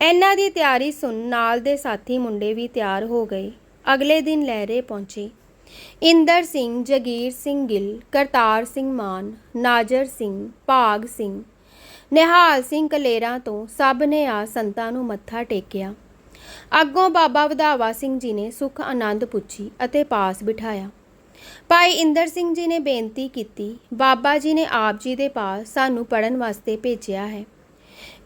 ਇਹਨਾਂ ਦੀ ਤਿਆਰੀ ਸੁਣ ਨਾਲ ਦੇ ਸਾਥੀ ਮੁੰਡੇ ਵੀ ਤਿਆਰ ਹੋ ਗਏ। ਅਗਲੇ ਦਿਨ ਲਹਿਰੇ ਪਹੁੰਚੇ। ਇੰਦਰ ਸਿੰਘ, ਜਗੀਰ ਸਿੰਘ ਗਿੱਲ, ਕਰਤਾਰ ਸਿੰਘ ਮਾਨ, ਨਾਜਰ ਸਿੰਘ, ਭਾਗ ਸਿੰਘ, ਨਿਹਾਲ ਸਿੰਘ ਕਲੇਰਾਂ ਤੋਂ ਸਭ ਨੇ ਆ ਸੰਤਾਂ ਨੂੰ ਮੱਥਾ ਟੇਕਿਆ। ਅੱਗੋਂ ਬਾਬਾ ਵਧਾਵਾ ਸਿੰਘ ਜੀ ਨੇ ਸੁਖ ਆਨੰਦ ਪੁੱਛੀ ਅਤੇ ਪਾਸ ਬਿਠਾਇਆ। ਭਾਈ ਇੰਦਰ ਸਿੰਘ ਜੀ ਨੇ ਬੇਨਤੀ ਕੀਤੀ, ਬਾਬਾ ਜੀ ਨੇ ਆਪ ਜੀ ਦੇ ਪਾਸ ਸਾਨੂੰ ਪੜਨ ਵਾਸਤੇ ਭੇਜਿਆ ਹੈ।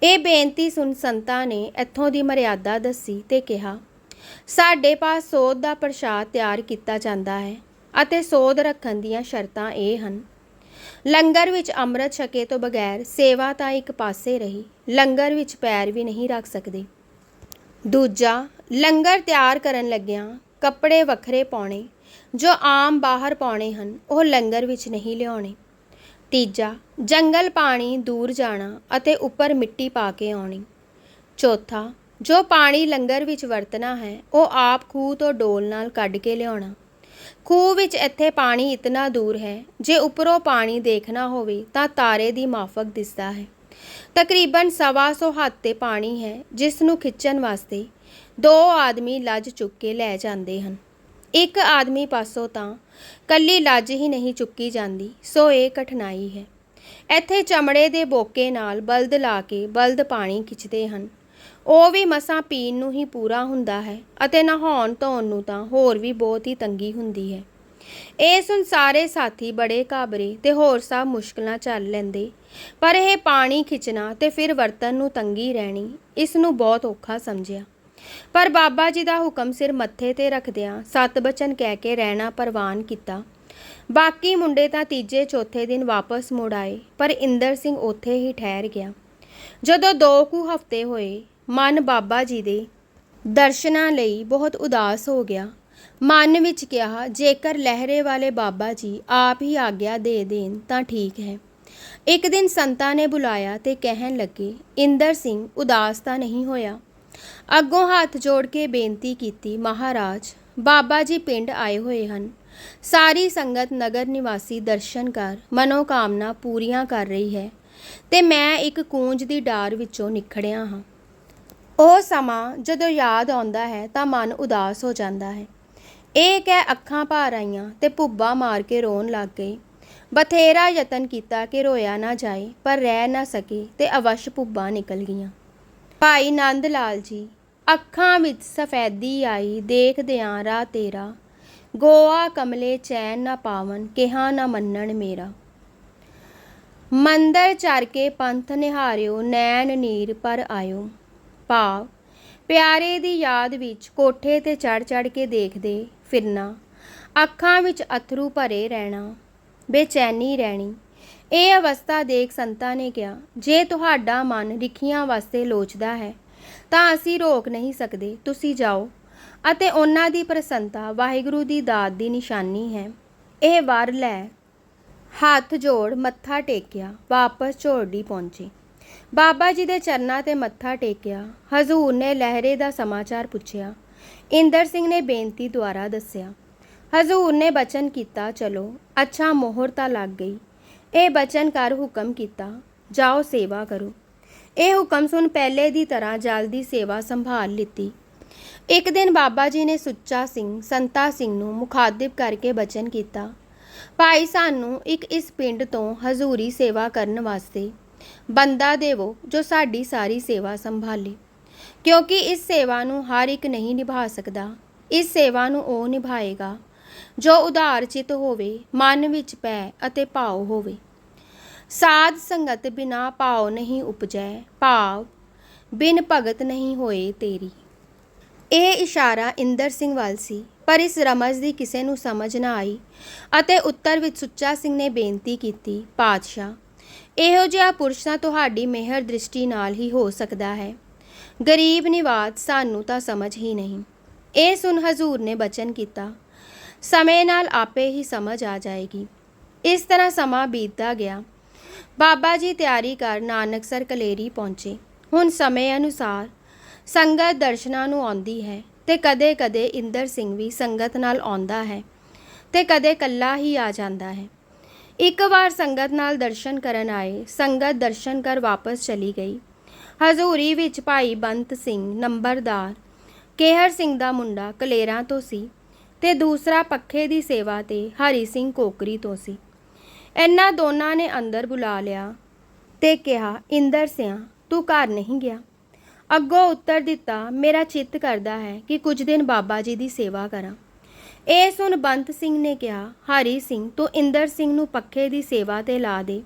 ਇਹ ਬੇਨਤੀ ਸੁਣ ਸੰਤਾਂ ਨੇ ਇੱਥੋਂ ਦੀ ਮਰਿਆਦਾ ਦੱਸੀ ਤੇ ਕਿਹਾ ਸਾਡੇ ਪਾਸ ਸੋਧ ਦਾ ਪ੍ਰਸ਼ਾਦ ਤਿਆਰ ਕੀਤਾ ਜਾਂਦਾ ਹੈ ਅਤੇ ਸੋਧ ਰੱਖਣ ਦੀਆਂ ਸ਼ਰਤਾਂ ਇਹ ਹਨ। ਲੰਗਰ ਵਿੱਚ ਅੰਮ੍ਰਿਤ ਛਕੇ ਤੋਂ ਬਗੈਰ ਸੇਵਾ ਤਾਂ ਇੱਕ ਪਾਸੇ ਰਹੀ, ਲੰਗਰ ਵਿੱਚ ਪੈਰ ਵੀ ਨਹੀਂ ਰੱਖ ਸਕਦੇ। ਦੂਜਾ, ਲੰਗਰ ਤਿਆਰ ਕਰਨ ਲੱਗਿਆਂ ਕੱਪੜੇ ਵੱਖਰੇ ਪਾਉਣੇ, ਜੋ ਆਮ ਬਾਹਰ ਪਾਉਣੇ ਹਨ, ਉਹ ਲੰਗਰ ਵਿੱਚ ਨਹੀਂ ਲਿਆਉਣੇ। ਤੀਜਾ, ਜੰਗਲ ਪਾਣੀ ਦੂਰ ਜਾਣਾ ਅਤੇ ਉੱਪਰ ਮਿੱਟੀ ਪਾ ਕੇ ਆਉਣੀ। ਚੌਥਾ ਜੋ ਪਾਣੀ ਲੰਗਰ ਵਿੱਚ ਵਰਤਣਾ ਹੈ, ਉਹ ਆਪ ਖੂਹ ਤੋਂ ਡੋਲ ਨਾਲ ਕੱਢ ਕੇ ਲਿਆਉਣਾ। ਖੂਹ ਵਿੱਚ ਇੱਥੇ ਪਾਣੀ ਇਤਨਾ ਦੂਰ ਹੈ, ਜੇ ਉੱਪਰੋਂ ਪਾਣੀ ਦੇਖਣਾ ਹੋਵੇ ਤਾਂ ਤਾਰੇ ਦੀ ਮਾਫਕ ਦਿਸਦਾ ਹੈ। ਤਕਰੀਬਨ ਸਵਾ ਸੌ ਹੱਥ ਤੇ ਪਾਣੀ ਹੈ, ਜਿਸ ਨੂੰ ਖਿੱਚਣ ਵਾਸਤੇ ਦੋ ਆਦਮੀ ਲੱਜ ਚੁੱਕ ਕੇ ਲੈ ਜਾਂਦੇ ਹਨ। ਇੱਕ ਆਦਮੀ ਪਾਸੋਂ ਤਾਂ ਕੱਲੀ ਲੱਜ ਹੀ ਨਹੀਂ ਚੁੱਕੀ ਜਾਂਦੀ, ਸੋ ਇਹ ਕਠਿਨਾਈ ਹੈ। ਇੱਥੇ ਚਮੜੇ ਦੇ ਬੋਕੇ ਨਾਲ ਬਲਦ ਲਾ ਕੇ ਬਲਦ ਪਾਣੀ ਖਿੱਚਦੇ ਹਨ। ਉਹ ਵੀ ਮਸਾਂ ਪੀਣ ਨੂੰ ਹੀ ਪੂਰਾ ਹੁੰਦਾ ਹੈ ਅਤੇ ਨਹਾਉਣ ਧੋਣ ਨੂੰ ਤਾਂ ਹੋਰ ਵੀ ਬਹੁਤ ਹੀ ਤੰਗੀ ਹੁੰਦੀ ਹੈ। ਇਹ ਸੁਣ ਸਾਰੇ ਸਾਥੀ ਬੜੇ ਘਾਬਰੇ ਤੇ ਹੋਰ ਸਭ ਮੁਸ਼ਕਲਾਂ ਚੱਲ ਲੈਂਦੇ, ਪਰ ਇਹ ਪਾਣੀ ਖਿੱਚਣਾ ਤੇ ਫਿਰ ਵਰਤਨ ਨੂੰ ਤੰਗੀ ਰਹਿਣੀ ਇਸ ਨੂੰ ਬਹੁਤ ਔਖਾ ਸਮਝਿਆ। ਪਰ ਬਾਬਾ ਜੀ ਦਾ ਹੁਕਮ ਸਿਰ ਮੱਥੇ ਤੇ ਰੱਖਦਿਆਂ ਸਤ ਬਚਨ ਕਹਿ ਕੇ ਰਹਿਣਾ ਪ੍ਰਵਾਨ ਕੀਤਾ। ਬਾਕੀ ਮੁੰਡੇ ਤਾਂ ਤੀਜੇ ਚੌਥੇ ਦਿਨ ਵਾਪਸ ਮੁੜ ਆਏ, ਪਰ ਇੰਦਰ ਸਿੰਘ ਉੱਥੇ ਹੀ ਠਹਿਰ ਗਿਆ। ਜਦੋਂ ਦੋ ਕੁ ਹਫ਼ਤੇ ਹੋਏ ਮਨ ਬਾਬਾ ਜੀ ਦੇ ਦਰਸ਼ਨਾਂ ਲਈ ਬਹੁਤ ਉਦਾਸ ਹੋ ਗਿਆ। ਮਨ ਵਿੱਚ ਕਿਹਾ, ਜੇਕਰ ਲਹਿਰੇ ਵਾਲੇ ਬਾਬਾ ਜੀ ਆਪ ਹੀ ਆਗਿਆ ਦੇ ਦੇਣ, ਤਾਂ ਠੀਕ ਹੈ। ਇੱਕ ਦਿਨ ਸੰਤਾਂ ਨੇ ਬੁਲਾਇਆ ਤੇ ਕਹਿਣ ਲੱਗੇ, ਇੰਦਰ ਸਿੰਘ, ਉਦਾਸ ਤਾਂ ਨਹੀਂ ਹੋਇਆ? ਅੱਗੋਂ ਹੱਥ ਜੋੜ ਕੇ ਬੇਨਤੀ ਕੀਤੀ, ਮਹਾਰਾਜ, ਬਾਬਾ ਜੀ ਪਿੰਡ ਆਏ ਹੋਏ ਹਨ। ਸਾਰੀ ਸੰਗਤ ਨਗਰ ਨਿਵਾਸੀ ਦਰਸ਼ਨ ਕਰ, ਮਨੋਕਾਮਨਾ ਪੂਰੀਆਂ ਕਰ ਰਹੀ ਹੈ ਤੇ ਮੈਂ ਇੱਕ ਕੂੰਜ ਦੀ ਡਾਰ ਵਿੱਚੋਂ ਨਿਖੜਿਆ ਹਾਂ। ਉਹ ਸਮਾਂ ਜਦੋਂ ਯਾਦ ਆਉਂਦਾ ਹੈ ਤਾਂ ਮਨ ਉਦਾਸ ਹੋ ਜਾਂਦਾ ਹੈ। ਇਹ ਕਹਿ ਅੱਖਾਂ ਭਰ ਆਈਆਂ ਤੇ ਭੁੱਬਾ ਮਾਰ ਕੇ ਰੋਣ ਲੱਗ ਗਈ। ਬਥੇਰਾ ਯਤਨ ਕੀਤਾ ਕਿ ਰੋਇਆ ਨਾ ਜਾਏ, ਪਰ ਰਹਿ ਨਾ ਸਕੇ ਤੇ ਅਵਸ਼ ਭੁੱਬਾ ਨਿਕਲ ਗਈਆਂ। ਭਾਈ ਨੰਦ ਲਾਲ ਜੀ, ਅੱਖਾਂ ਵਿੱਚ ਸਫੈਦੀ ਆਈ ਦੇਖਦਿਆਂ ਰਾਹ ਤੇਰਾ। ਗੋਆ ਕਮਲੇ ਚੈਨ ਨਾ ਪਾਵਨ, ਕਿਹਾ ਨਾ ਮੰਨਣ ਮੇਰਾ। ਮੰਦਰ ਚਰ ਕੇ ਪੰਥ ਨਿਹਾਰਿਓ, ਨੈਣ ਨੀਰ ਪਰ ਆਇਓ। ਭਾਵ। ਪਿਆਰੇ ਦੀ ਯਾਦ ਵਿੱਚ ਕੋਠੇ ਤੇ ਚੜ ਚੜ ਕੇ ਦੇਖਦੇ ਫਿਰਨਾ। ਅੱਖਾਂ ਵਿੱਚ ਅਥਰੂ ਭਰੇ ਰਹਿਣਾ। ਬੇਚੈਨੀ ਰਹਿਣੀ। ਇਹ ਅਵਸਥਾ ਦੇਖ ਸੰਤਾਂ ਨੇ ਕਿਹਾ, ਜੇ ਤੁਹਾਡਾ ਮਨ ਰਿਖੀਆਂ ਵਾਸਤੇ ਲੋਚਦਾ ਹੈ, ਤਾਂ ਅਸੀਂ ਰੋਕ ਨਹੀਂ ਸਕਦੇ, ਤੁਸੀਂ ਜਾਓ। ਅਤੇ ਉਹਨਾਂ ਦੀ ਪ੍ਰਸੰਨਤਾ ਵਾਹਿਗੁਰੂ ਦੀ ਦਾਤ ਦੀ ਨਿਸ਼ਾਨੀ ਹੈ। ਇਹ ਵਰ ਲੈ। ਹੱਥ ਜੋੜ ਮੱਥਾ ਟੇਕਿਆ, ਵਾਪਸ ਝੋੜੀ ਪਹੁੰਚੇ। ਬਾਬਾ ਜੀ ਦੇ ਚਰਨਾਂ ਤੇ ਮੱਥਾ ਟੇਕਿਆ। ਹਜ਼ੂਰ ਨੇ ਲਹਿਰੇ ਦਾ ਸਮਾਚਾਰ ਪੁੱਛਿਆ। ਇੰਦਰ ਸਿੰਘ ਨੇ ਬੇਨਤੀ ਦੁਆਰਾ ਦੱਸਿਆ। ਹਜ਼ੂਰ ਨੇ ਬਚਨ ਕੀਤਾ, ਚਲੋ, ਅੱਛਾ ਮੋਹਰ ਤਾਂ ਲੱਗ ਗਈ। ਇਹ ਬਚਨ ਕਰ ਹੁਕਮ ਕੀਤਾ। ਜਾਓ ਸੇਵਾ ਕਰੋ। ਇਹ ਹੁਕਮ ਸੁਣ ਪਹਿਲੇ ਦੀ ਤਰ੍ਹਾਂ ਜਲਦੀ ਸੇਵਾ ਸੰਭਾਲ ਲਿੱਤੀ। ਇੱਕ ਦਿਨ ਬਾਬਾ ਜੀ ਨੇ ਸੁੱਚਾ ਸਿੰਘ, ਸੰਤਾ ਸਿੰਘ ਨੂੰ ਮੁਖਾਤਿਬ ਕਰਕੇ ਬਚਨ ਕੀਤਾ। ਭਾਈ ਸਾਨੂੰ ਇੱਕ ਇਸ ਪਿੰਡ ਤੋਂ ਹਜ਼ੂਰੀ ਸੇਵਾ ਕਰਨ ਵਾਸਤੇ ਬੰਦਾ ਦੇਵੋ ਜੋ ਸਾਡੀ ਸਾਰੀ ਸੇਵਾ ਸੰਭਾਲੇ। ਕਿਉਂਕਿ ਇਸ ਸੇਵਾ ਨੂੰ ਹਰ ਇੱਕ ਨਹੀਂ ਨਿਭਾ ਸਕਦਾ। ਇਸ ਸੇਵਾ ਨੂੰ ਉਹ ਨਿਭਾਏਗਾ ਜੋ ਉਦਾਰ ਹੋਵੇ, ਮਨ ਵਿੱਚ ਪੈ ਅਤੇ ਭਾਉ ਹੋਵੇ। ਸਾਧ ਸੰਗਤ ਬਿਨਾ ਭਾਉ ਨਹੀਂ ਉਪਜੈ, ਭਾਵ ਬਿਨ ਭਗਤ ਨਹੀਂ ਹੋਏ ਤੇਰੀ। ਇਹ ਇਸ਼ਾਰਾ ਇੰਦਰ ਸਿੰਘ ਵੱਲ ਸੀ, ਪਰ ਇਸ ਰਮਜ਼ ਦੀ ਕਿਸੇ ਨੂੰ ਸਮਝ ਨਾ ਆਈ ਅਤੇ ਉੱਤਰ ਵਿੱਚ ਸੁੱਚਾ ਸਿੰਘ ਨੇ ਬੇਨਤੀ ਕੀਤੀ, ਪਾਤਸ਼ਾਹ ਇਹੋ ਜਿਹਾ ਪੁਰਸ਼ਾਂ ਤੁਹਾਡੀ ਮਿਹਰ ਦ੍ਰਿਸ਼ਟੀ ਨਾਲ ਹੀ ਹੋ ਸਕਦਾ ਹੈ। ਗਰੀਬ ਨਿਵਾਜ ਸਾਨੂੰ ਤਾਂ ਸਮਝ ਹੀ ਨਹੀਂ। ਇਹ ਸੁਣ ਹਜ਼ੂਰ ਨੇ ਬਚਨ ਕੀਤਾ। ਸਮੇਂ ਨਾਲ ਆਪੇ ਹੀ ਸਮਝ ਆ ਜਾਏਗੀ। ਇਸ ਤਰ੍ਹਾਂ ਸਮਾਂ ਬੀਤਦਾ ਗਿਆ। ਬਾਬਾ ਜੀ ਤਿਆਰੀ ਕਰ ਨਾਨਕਸਰ ਕਲੇਰੀ ਪਹੁੰਚੇ। ਹੁਣ ਸਮੇਂ ਅਨੁਸਾਰ ਸੰਗਤ ਦਰਸ਼ਨਾਂ ਨੂੰ ਆਉਂਦੀ ਹੈ ਤੇ ਕਦੇ-ਕਦੇ ਇੰਦਰ ਸਿੰਘ ਵੀ ਸੰਗਤ ਨਾਲ ਆਉਂਦਾ ਹੈ ਤੇ ਕਦੇ ਕੱਲਾ ਹੀ ਆ ਜਾਂਦਾ ਹੈ। ਇੱਕ ਵਾਰ ਸੰਗਤ ਨਾਲ ਦਰਸ਼ਨ ਕਰਨ ਆਏ, ਸੰਗਤ ਦਰਸ਼ਨ ਕਰ ਵਾਪਸ ਚਲੀ ਗਈ। ਹਜ਼ੂਰੀ ਵਿੱਚ ਭਾਈ ਬੰਤ ਸਿੰਘ ਨੰਬਰਦਾਰ ਕੇਹਰ ਸਿੰਘ ਦਾ ਮੁੰਡਾ ਕਲੇਰਾਂ ਤੋਂ ਸੀ ਤੇ ਦੂਸਰਾ ਪੱਖੇ ਦੀ ਸੇਵਾ ਤੇ ਹਰੀ ਸਿੰਘ ਕੋਕਰੀ ਤੋਂ ਸੀ। ਇਹਨਾਂ ਦੋਨਾਂ ਨੇ ਅੰਦਰ ਬੁਲਾ ਲਿਆ ਤੇ ਕਿਹਾ, ਇੰਦਰ ਸਿਆ, ਤੂੰ ਘਰ ਨਹੀਂ ਗਿਆ। ਅੱਗੋਂ ਉੱਤਰ ਦਿੱਤਾ, ਮੇਰਾ ਚਿੱਤ ਕਰਦਾ ਹੈ ਕਿ ਕੁਝ ਦਿਨ ਬਾਬਾ ਜੀ ਦੀ ਸੇਵਾ ਕਰਾਂ। ਇਹ ਸੁਣ ਬੰਤ ਸਿੰਘ ਨੇ ਕਿਹਾ, ਹਰੀ ਸਿੰਘ, ਤੂੰ ਇੰਦਰ ਸਿੰਘ ਨੂੰ ਪੱਖੇ ਦੀ ਸੇਵਾ ਤੇ ਲਾ ਦੇ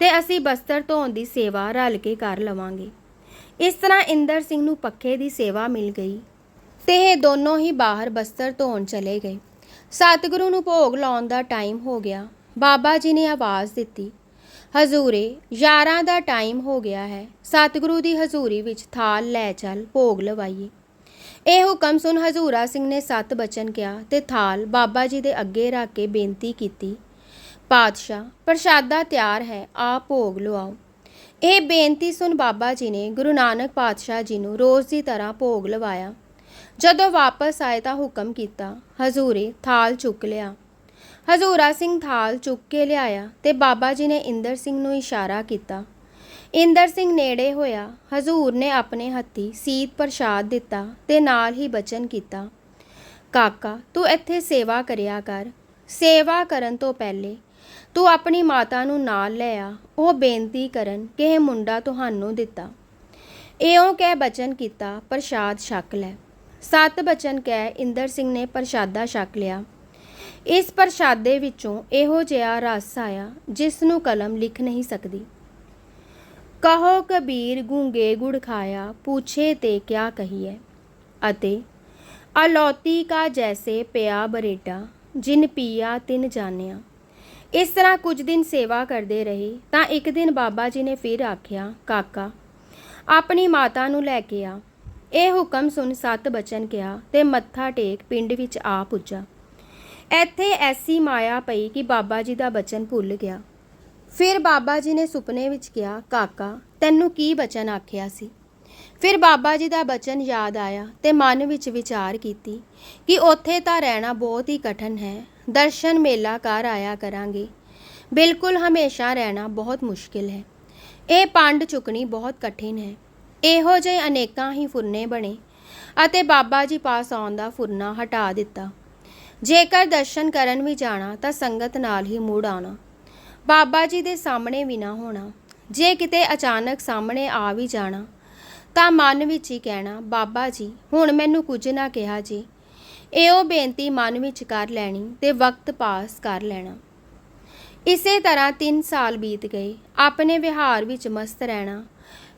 ਤੇ ਅਸੀਂ ਬਸਤਰ ਧੋਣ ਦੀ ਸੇਵਾ ਰਲ ਕੇ ਕਰ ਲਵਾਂਗੇ। ਇਸ ਤਰ੍ਹਾਂ ਇੰਦਰ ਸਿੰਘ ਨੂੰ ਪੱਖੇ ਦੀ ਸੇਵਾ ਮਿਲ ਗਈ ਤੇ ਇਹ ਦੋਨੋਂ ਹੀ ਬਾਹਰ ਬਸਤਰ ਧੋਣ ਚਲੇ ਗਏ। ਸਤਿਗੁਰੂ ਨੂੰ ਭੋਗ ਲਾਉਣ ਦਾ ਟਾਈਮ ਹੋ ਗਿਆ। ਬਾਬਾ ਜੀ ਨੇ ਆਵਾਜ਼ ਦਿੱਤੀ, ਹਜ਼ੂਰੇ, ਯਾਰਾਂ ਦਾ ਟਾਈਮ ਹੋ ਗਿਆ ਹੈ। ਸਤਿਗੁਰੂ ਦੀ ਹਜ਼ੂਰੀ ਵਿੱਚ ਥਾਲ ਲੈ ਚੱਲ, ਭੋਗ ਲਵਾਈਏ। ਇਹ ਹੁਕਮ ਸੁਣ ਹਜ਼ੂਰਾ ਸਿੰਘ ਨੇ ਸਤ ਬਚਨ ਕਿਹਾ ਤੇ ਥਾਲ ਬਾਬਾ ਜੀ ਦੇ ਅੱਗੇ ਰੱਖ ਕੇ ਬੇਨਤੀ ਕੀਤੀ, ਪਾਤਸ਼ਾਹ, ਪ੍ਰਸ਼ਾਦਾ ਤਿਆਰ ਹੈ ਆ ਭੋਗ ਲਵਾਓ। ਇਹ ਬੇਨਤੀ ਸੁਣ ਬਾਬਾ ਜੀ ਨੇ ਗੁਰੂ ਨਾਨਕ ਪਾਤਸ਼ਾਹ ਜੀ ਨੂੰ ਰੋਜ਼ ਦੀ ਤਰ੍ਹਾਂ ਭੋਗ ਲਵਾਇਆ। ਜਦੋਂ ਵਾਪਸ ਆਏ ਤਾਂ ਹੁਕਮ ਕੀਤਾ, ਹਜ਼ੂਰੇ, ਥਾਲ ਚੁੱਕ ਲਿਆ। ਹਜ਼ੂਰਾ ਸਿੰਘ ਥਾਲ ਚੁੱਕ ਕੇ ਲਿਆਇਆ ਤੇ ਬਾਬਾ ਜੀ ਨੇ ਇੰਦਰ ਸਿੰਘ ਨੂੰ ਇਸ਼ਾਰਾ ਕੀਤਾ ਇੰਦਰ ਸਿੰਘ ਨੇੜੇ ਹੋਇਆ। ਹਜ਼ੂਰ ਨੇ ਆਪਣੇ ਹੱਥੀ ਸੀਤ ਪ੍ਰਸ਼ਾਦ ਦਿੱਤਾ ਤੇ ਨਾਲ ਹੀ ਬਚਨ ਕੀਤਾ। ਕਾਕਾ, ਤੂੰ ਇੱਥੇ ਸੇਵਾ ਕਰਿਆ ਕਰ। ਸੇਵਾ ਕਰਨ ਤੋਂ ਪਹਿਲੇ ਤੂੰ ਆਪਣੀ ਮਾਤਾ ਨੂੰ ਨਾਲ ਲੈ ਆ। ਉਹ ਬੇਨਤੀ ਕਰਨ ਕਿ ਇਹ ਮੁੰਡਾ ਤੁਹਾਨੂੰ ਦਿੱਤਾ। ਇਉਂ ਕਹਿ ਬਚਨ ਕੀਤਾ, ਪ੍ਰਸ਼ਾਦ ਛਕ ਲੈ। ਸਤ ਬਚਨ ਕਹਿ ਇੰਦਰ ਸਿੰਘ ਨੇ ਪ੍ਰਸ਼ਾਦਾ ਛਕ ਲਿਆ। ਇਸ ਪ੍ਰਸ਼ਾਦੇ ਵਿੱਚੋਂ ਇਹੋ ਜਿਹਾ ਰਸ ਆਇਆ ਜਿਸ ਨੂੰ ਕਲਮ ਲਿਖ ਨਹੀਂ ਸਕਦੀ। ਕਹੋ ਕਬੀਰ ਗੂੰਗੇ ਗੁੜ ਖਾਇਆ, ਪੁੱਛੇ ਤੇ ਕਿਆ ਕਹੀਏ ਅਤੇ ਅਲੌਤੀ ਕਾ ਜੈਸੇ ਪਿਆ ਬਰੇਟਾ, ਜਿਨ ਪੀਆ ਤਿਨ ਜਾਣਿਆ। ਇਸ ਤਰ੍ਹਾਂ ਕੁਝ ਦਿਨ ਸੇਵਾ ਕਰਦੇ ਰਹੇ, ਤਾਂ ਇੱਕ ਦਿਨ ਬਾਬਾ ਜੀ ਨੇ ਫਿਰ ਆਖਿਆ, ਕਾਕਾ, ਆਪਣੀ ਮਾਤਾ ਨੂੰ ਲੈ ਕੇ ਆ। ਇਹ ਹੁਕਮ ਸੁਣ ਸਤ ਬਚਨ ਕਿਹਾ ਤੇ ਮੱਥਾ ਟੇਕ ਪਿੰਡ ਵਿੱਚ ਆ ਪੁੱਜਾ। ਇੱਥੇ ਐਸੀ ਮਾਇਆ ਪਈ ਕਿ ਬਾਬਾ ਜੀ ਦਾ ਬਚਨ ਭੁੱਲ ਗਿਆ। ਫਿਰ ਬਾਬਾ ਜੀ ਨੇ ਸੁਪਨੇ ਵਿੱਚ ਕਿਹਾ, ਕਾਕਾ, ਤੈਨੂੰ ਕੀ ਬਚਨ ਆਖਿਆ ਸੀ? ਫਿਰ ਬਾਬਾ ਜੀ ਦਾ ਬਚਨ ਯਾਦ ਆਇਆ ਤੇ ਮਨ ਵਿੱਚ ਵਿਚਾਰ ਕੀਤੀ ਕਿ ਉੱਥੇ ਤਾਂ ਰਹਿਣਾ ਬਹੁਤ ਹੀ ਕਠਨ ਹੈ। ਦਰਸ਼ਨ ਮੇਲਾ ਕਰ ਆਇਆ ਕਰਾਂਗੇ। ਬਿਲਕੁਲ ਹਮੇਸ਼ਾ ਰਹਿਣਾ ਬਹੁਤ ਮੁਸ਼ਕਿਲ ਹੈ। ਇਹ ਪੰਡ ਚੁੱਕਣੀ ਬਹੁਤ ਕਠਿਨ ਹੈ। ਇਹੋ ਜਿਹੇ ਅਨੇਕਾਂ ਹੀ ਫੁਰਨੇ ਬਣੇ ਅਤੇ ਬਾਬਾ ਜੀ ਪਾਸ ਆਉਣ ਦਾ ਫੁਰਨਾ ਹਟਾ ਦਿੱਤਾ। ਜੇਕਰ ਦਰਸ਼ਨ ਕਰਨ ਵੀ ਜਾਣਾ ਤਾਂ ਸੰਗਤ ਨਾਲ ਹੀ ਮੁੜ ਆਉਣਾ। ਬਾਬਾ ਜੀ ਦੇ ਸਾਹਮਣੇ ਵੀ ਨਾ ਹੋਣਾ। ਜੇ ਕਿਤੇ ਅਚਾਨਕ ਸਾਹਮਣੇ ਆ ਵੀ ਜਾਣਾ, ਤਾਂ ਮਨ ਵਿੱਚ ਹੀ ਕਹਿਣਾ, ਬਾਬਾ ਜੀ, ਹੁਣ ਮੈਨੂੰ ਕੁਝ ਨਾ ਕਿਹਾ ਜੀ। ਇਹੋ ਬੇਨਤੀ ਮਨ ਵਿੱਚ ਕਰ ਲੈਣੀ ਤੇ ਵਕਤ ਪਾਸ ਕਰ ਲੈਣਾ। ਇਸੇ ਤਰ੍ਹਾਂ 3 ਸਾਲ ਬੀਤ ਗਏ। ਆਪਣੇ ਵਿਹਾਰ ਵਿੱਚ ਮਸਤ ਰਹਿਣਾ।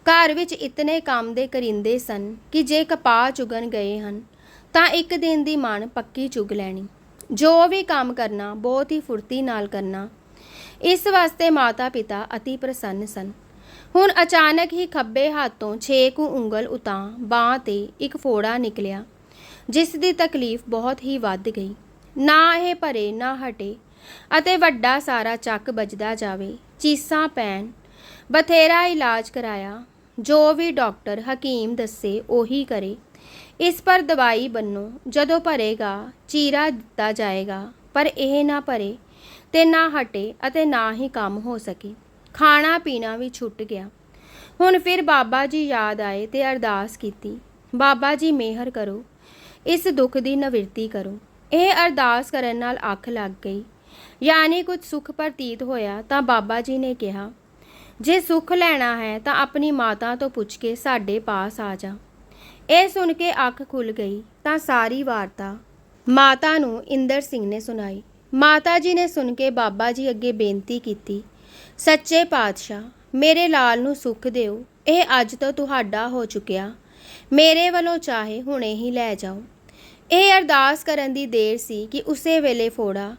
ਘਰ ਵਿੱਚ ਇਤਨੇ ਕੰਮ ਦੇ ਕਰਿੰਦੇ ਸਨ ਕਿ ਜੇ ਕਪਾਹ ਚੁਗਣ ਗਏ ਹਨ, ਤਾਂ ਇੱਕ ਦਿਨ ਦੀ ਮਨ ਪੱਕੀ ਚੁਗ ਲੈਣੀ। ਜੋ ਵੀ ਕੰਮ ਕਰਨਾ, ਬਹੁਤ ਹੀ ਫੁਰਤੀ ਨਾਲ ਕਰਨਾ ਇਸ ਵਾਸਤੇ ਮਾਤਾ ਪਿਤਾ ਅਤੀ ਪ੍ਰਸੰਨ ਸਨ। ਹੁਣ ਅਚਾਨਕ ਹੀ ਖੱਬੇ ਹੱਥੋਂ ਛੇ ਕੁ ਉਂਗਲ ਉਤਾਂ ਬਾਹ ਤੇ ਇੱਕ ਫੋੜਾ ਨਿਕਲਿਆ, ਜਿਸ ਦੀ ਤਕਲੀਫ ਬਹੁਤ ਹੀ ਵੱਧ ਗਈ। ਨਾ ਇਹ ਭਰੇ, ਨਾ ਹਟੇ, ਅਤੇ ਵੱਡਾ ਸਾਰਾ ਚੱਕ ਵੱਜਦਾ ਜਾਵੇ, ਚੀਸਾਂ ਪੈਣ, ਬਥੇਰਾ ਇਲਾਜ ਕਰਾਇਆ, ਜੋ ਵੀ ਡਾਕਟਰ ਹਕੀਮ ਦੱਸੇ ਉਹੀ ਕਰੇ। ਇਸ ਪਰ ਦਵਾਈ ਬੰਨੋ ਜਦੋਂ ਭਰੇਗਾ, ਚੀਰਾ ਦਿੱਤਾ ਜਾਏਗਾ, ਪਰ ਇਹ ਨਾ ਭਰੇ। ਤੇ ਨਾ ਹਟੇ ਅਤੇ ਨਾ ਹੀ ਕੰਮ ਹੋ ਸਕੇ। ਖਾਣਾ ਪੀਣਾ ਵੀ ਛੁੱਟ ਗਿਆ। ਹੁਣ ਫਿਰ ਬਾਬਾ ਜੀ ਯਾਦ ਆਏ ਤੇ ਅਰਦਾਸ ਕੀਤੀ, ਬਾਬਾ ਜੀ ਮਿਹਰ ਕਰੋ, ਇਸ ਦੁੱਖ ਦੀ ਨਿਵਰਤੀ ਕਰੋ। ਇਹ ਅਰਦਾਸ ਕਰਨ ਨਾਲ ਅੱਖ ਲੱਗ ਗਈ। ਯਾਨੀ ਕੁਝ ਸੁੱਖ ਪ੍ਰਤੀਤ ਹੋਇਆ ਤਾਂ ਬਾਬਾ ਜੀ ਨੇ ਕਿਹਾ, ਜੇ ਸੁੱਖ ਲੈਣਾ ਹੈ ਤਾਂ ਆਪਣੀ ਮਾਤਾ ਤੋਂ ਪੁੱਛ ਕੇ ਸਾਡੇ ਪਾਸ ਆ ਜਾ। ਇਹ ਸੁਣ ਕੇ ਅੱਖ ਖੁੱਲ ਗਈ ਤਾਂ ਸਾਰੀ ਵਾਰਤਾ ਮਾਤਾ ਨੂੰ ਇੰਦਰ ਸਿੰਘ ਨੇ ਸੁਣਾਈ। ਮਾਤਾ ਜੀ ਨੇ ਸੁਣ ਕੇ ਬਾਬਾ ਜੀ ਅੱਗੇ ਬੇਨਤੀ ਕੀਤੀ, ਸੱਚੇ ਪਾਤਸ਼ਾਹ, ਮੇਰੇ ਲਾਲ ਨੂੰ ਸੁੱਖ ਦਿਓ, ਇਹ ਅੱਜ ਤੋਂ ਤੁਹਾਡਾ ਹੋ ਚੁੱਕਿਆ। ਮੇਰੇ ਵੱਲੋਂ ਚਾਹੇ ਹੁਣੇ ਹੀ ਲੈ ਜਾਓ। ਇਹ ਅਰਦਾਸ ਕਰਨ ਦੀ ਦੇਰ ਸੀ ਕਿ ਉਸੇ ਵੇਲੇ ਫੋੜਾ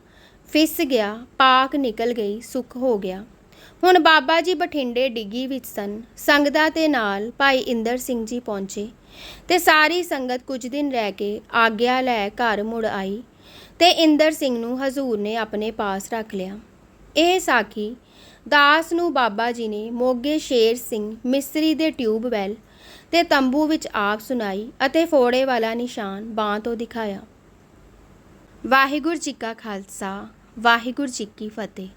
ਫਿਸ ਗਿਆ, ਪਾਕ ਨਿਕਲ ਗਈ, ਸੁੱਖ ਹੋ ਗਿਆ। ਹੁਣ ਬਾਬਾ ਜੀ ਬਠਿੰਡੇ ਡਿੱਗੀ ਵਿੱਚ ਸਨ। ਸੰਗਤਾਂ ਤੇ ਨਾਲ ਭਾਈ ਇੰਦਰ ਸਿੰਘ ਜੀ ਪਹੁੰਚੇ ਤੇ ਸਾਰੀ ਸੰਗਤ ਕੁਝ ਦਿਨ ਰਹਿ ਕੇ ਆਗਿਆ ਲੈ ਘਰ ਮੁੜ ਆਈ। ਤੇ ਇੰਦਰ ਸਿੰਘ ਨੂੰ ਹਜ਼ੂਰ ਨੇ ਆਪਣੇ ਪਾਸ ਰੱਖ ਲਿਆ। ਇਹ ਸਾਖੀ ਦਾਸ ਨੂੰ ਬਾਬਾ ਜੀ ਨੇ ਮੋਗੇ ਸ਼ੇਰ ਸਿੰਘ ਮਿਸਰੀ ਦੇ ਟਿਊਬਵੈਲ ਤੇ ਤੰਬੂ ਵਿੱਚ ਆਪ ਸੁਣਾਈ ਅਤੇ ਫੋੜੇ ਵਾਲਾ ਨਿਸ਼ਾਨ ਬਾਂਹ ਤੋਂ ਦਿਖਾਇਆ। ਵਾਹਿਗੁਰੂ ਜੀ ਕਾ ਖਾਲਸਾ, ਵਾਹਿਗੁਰੂ ਜੀ ਕੀ ਫਤਿਹ।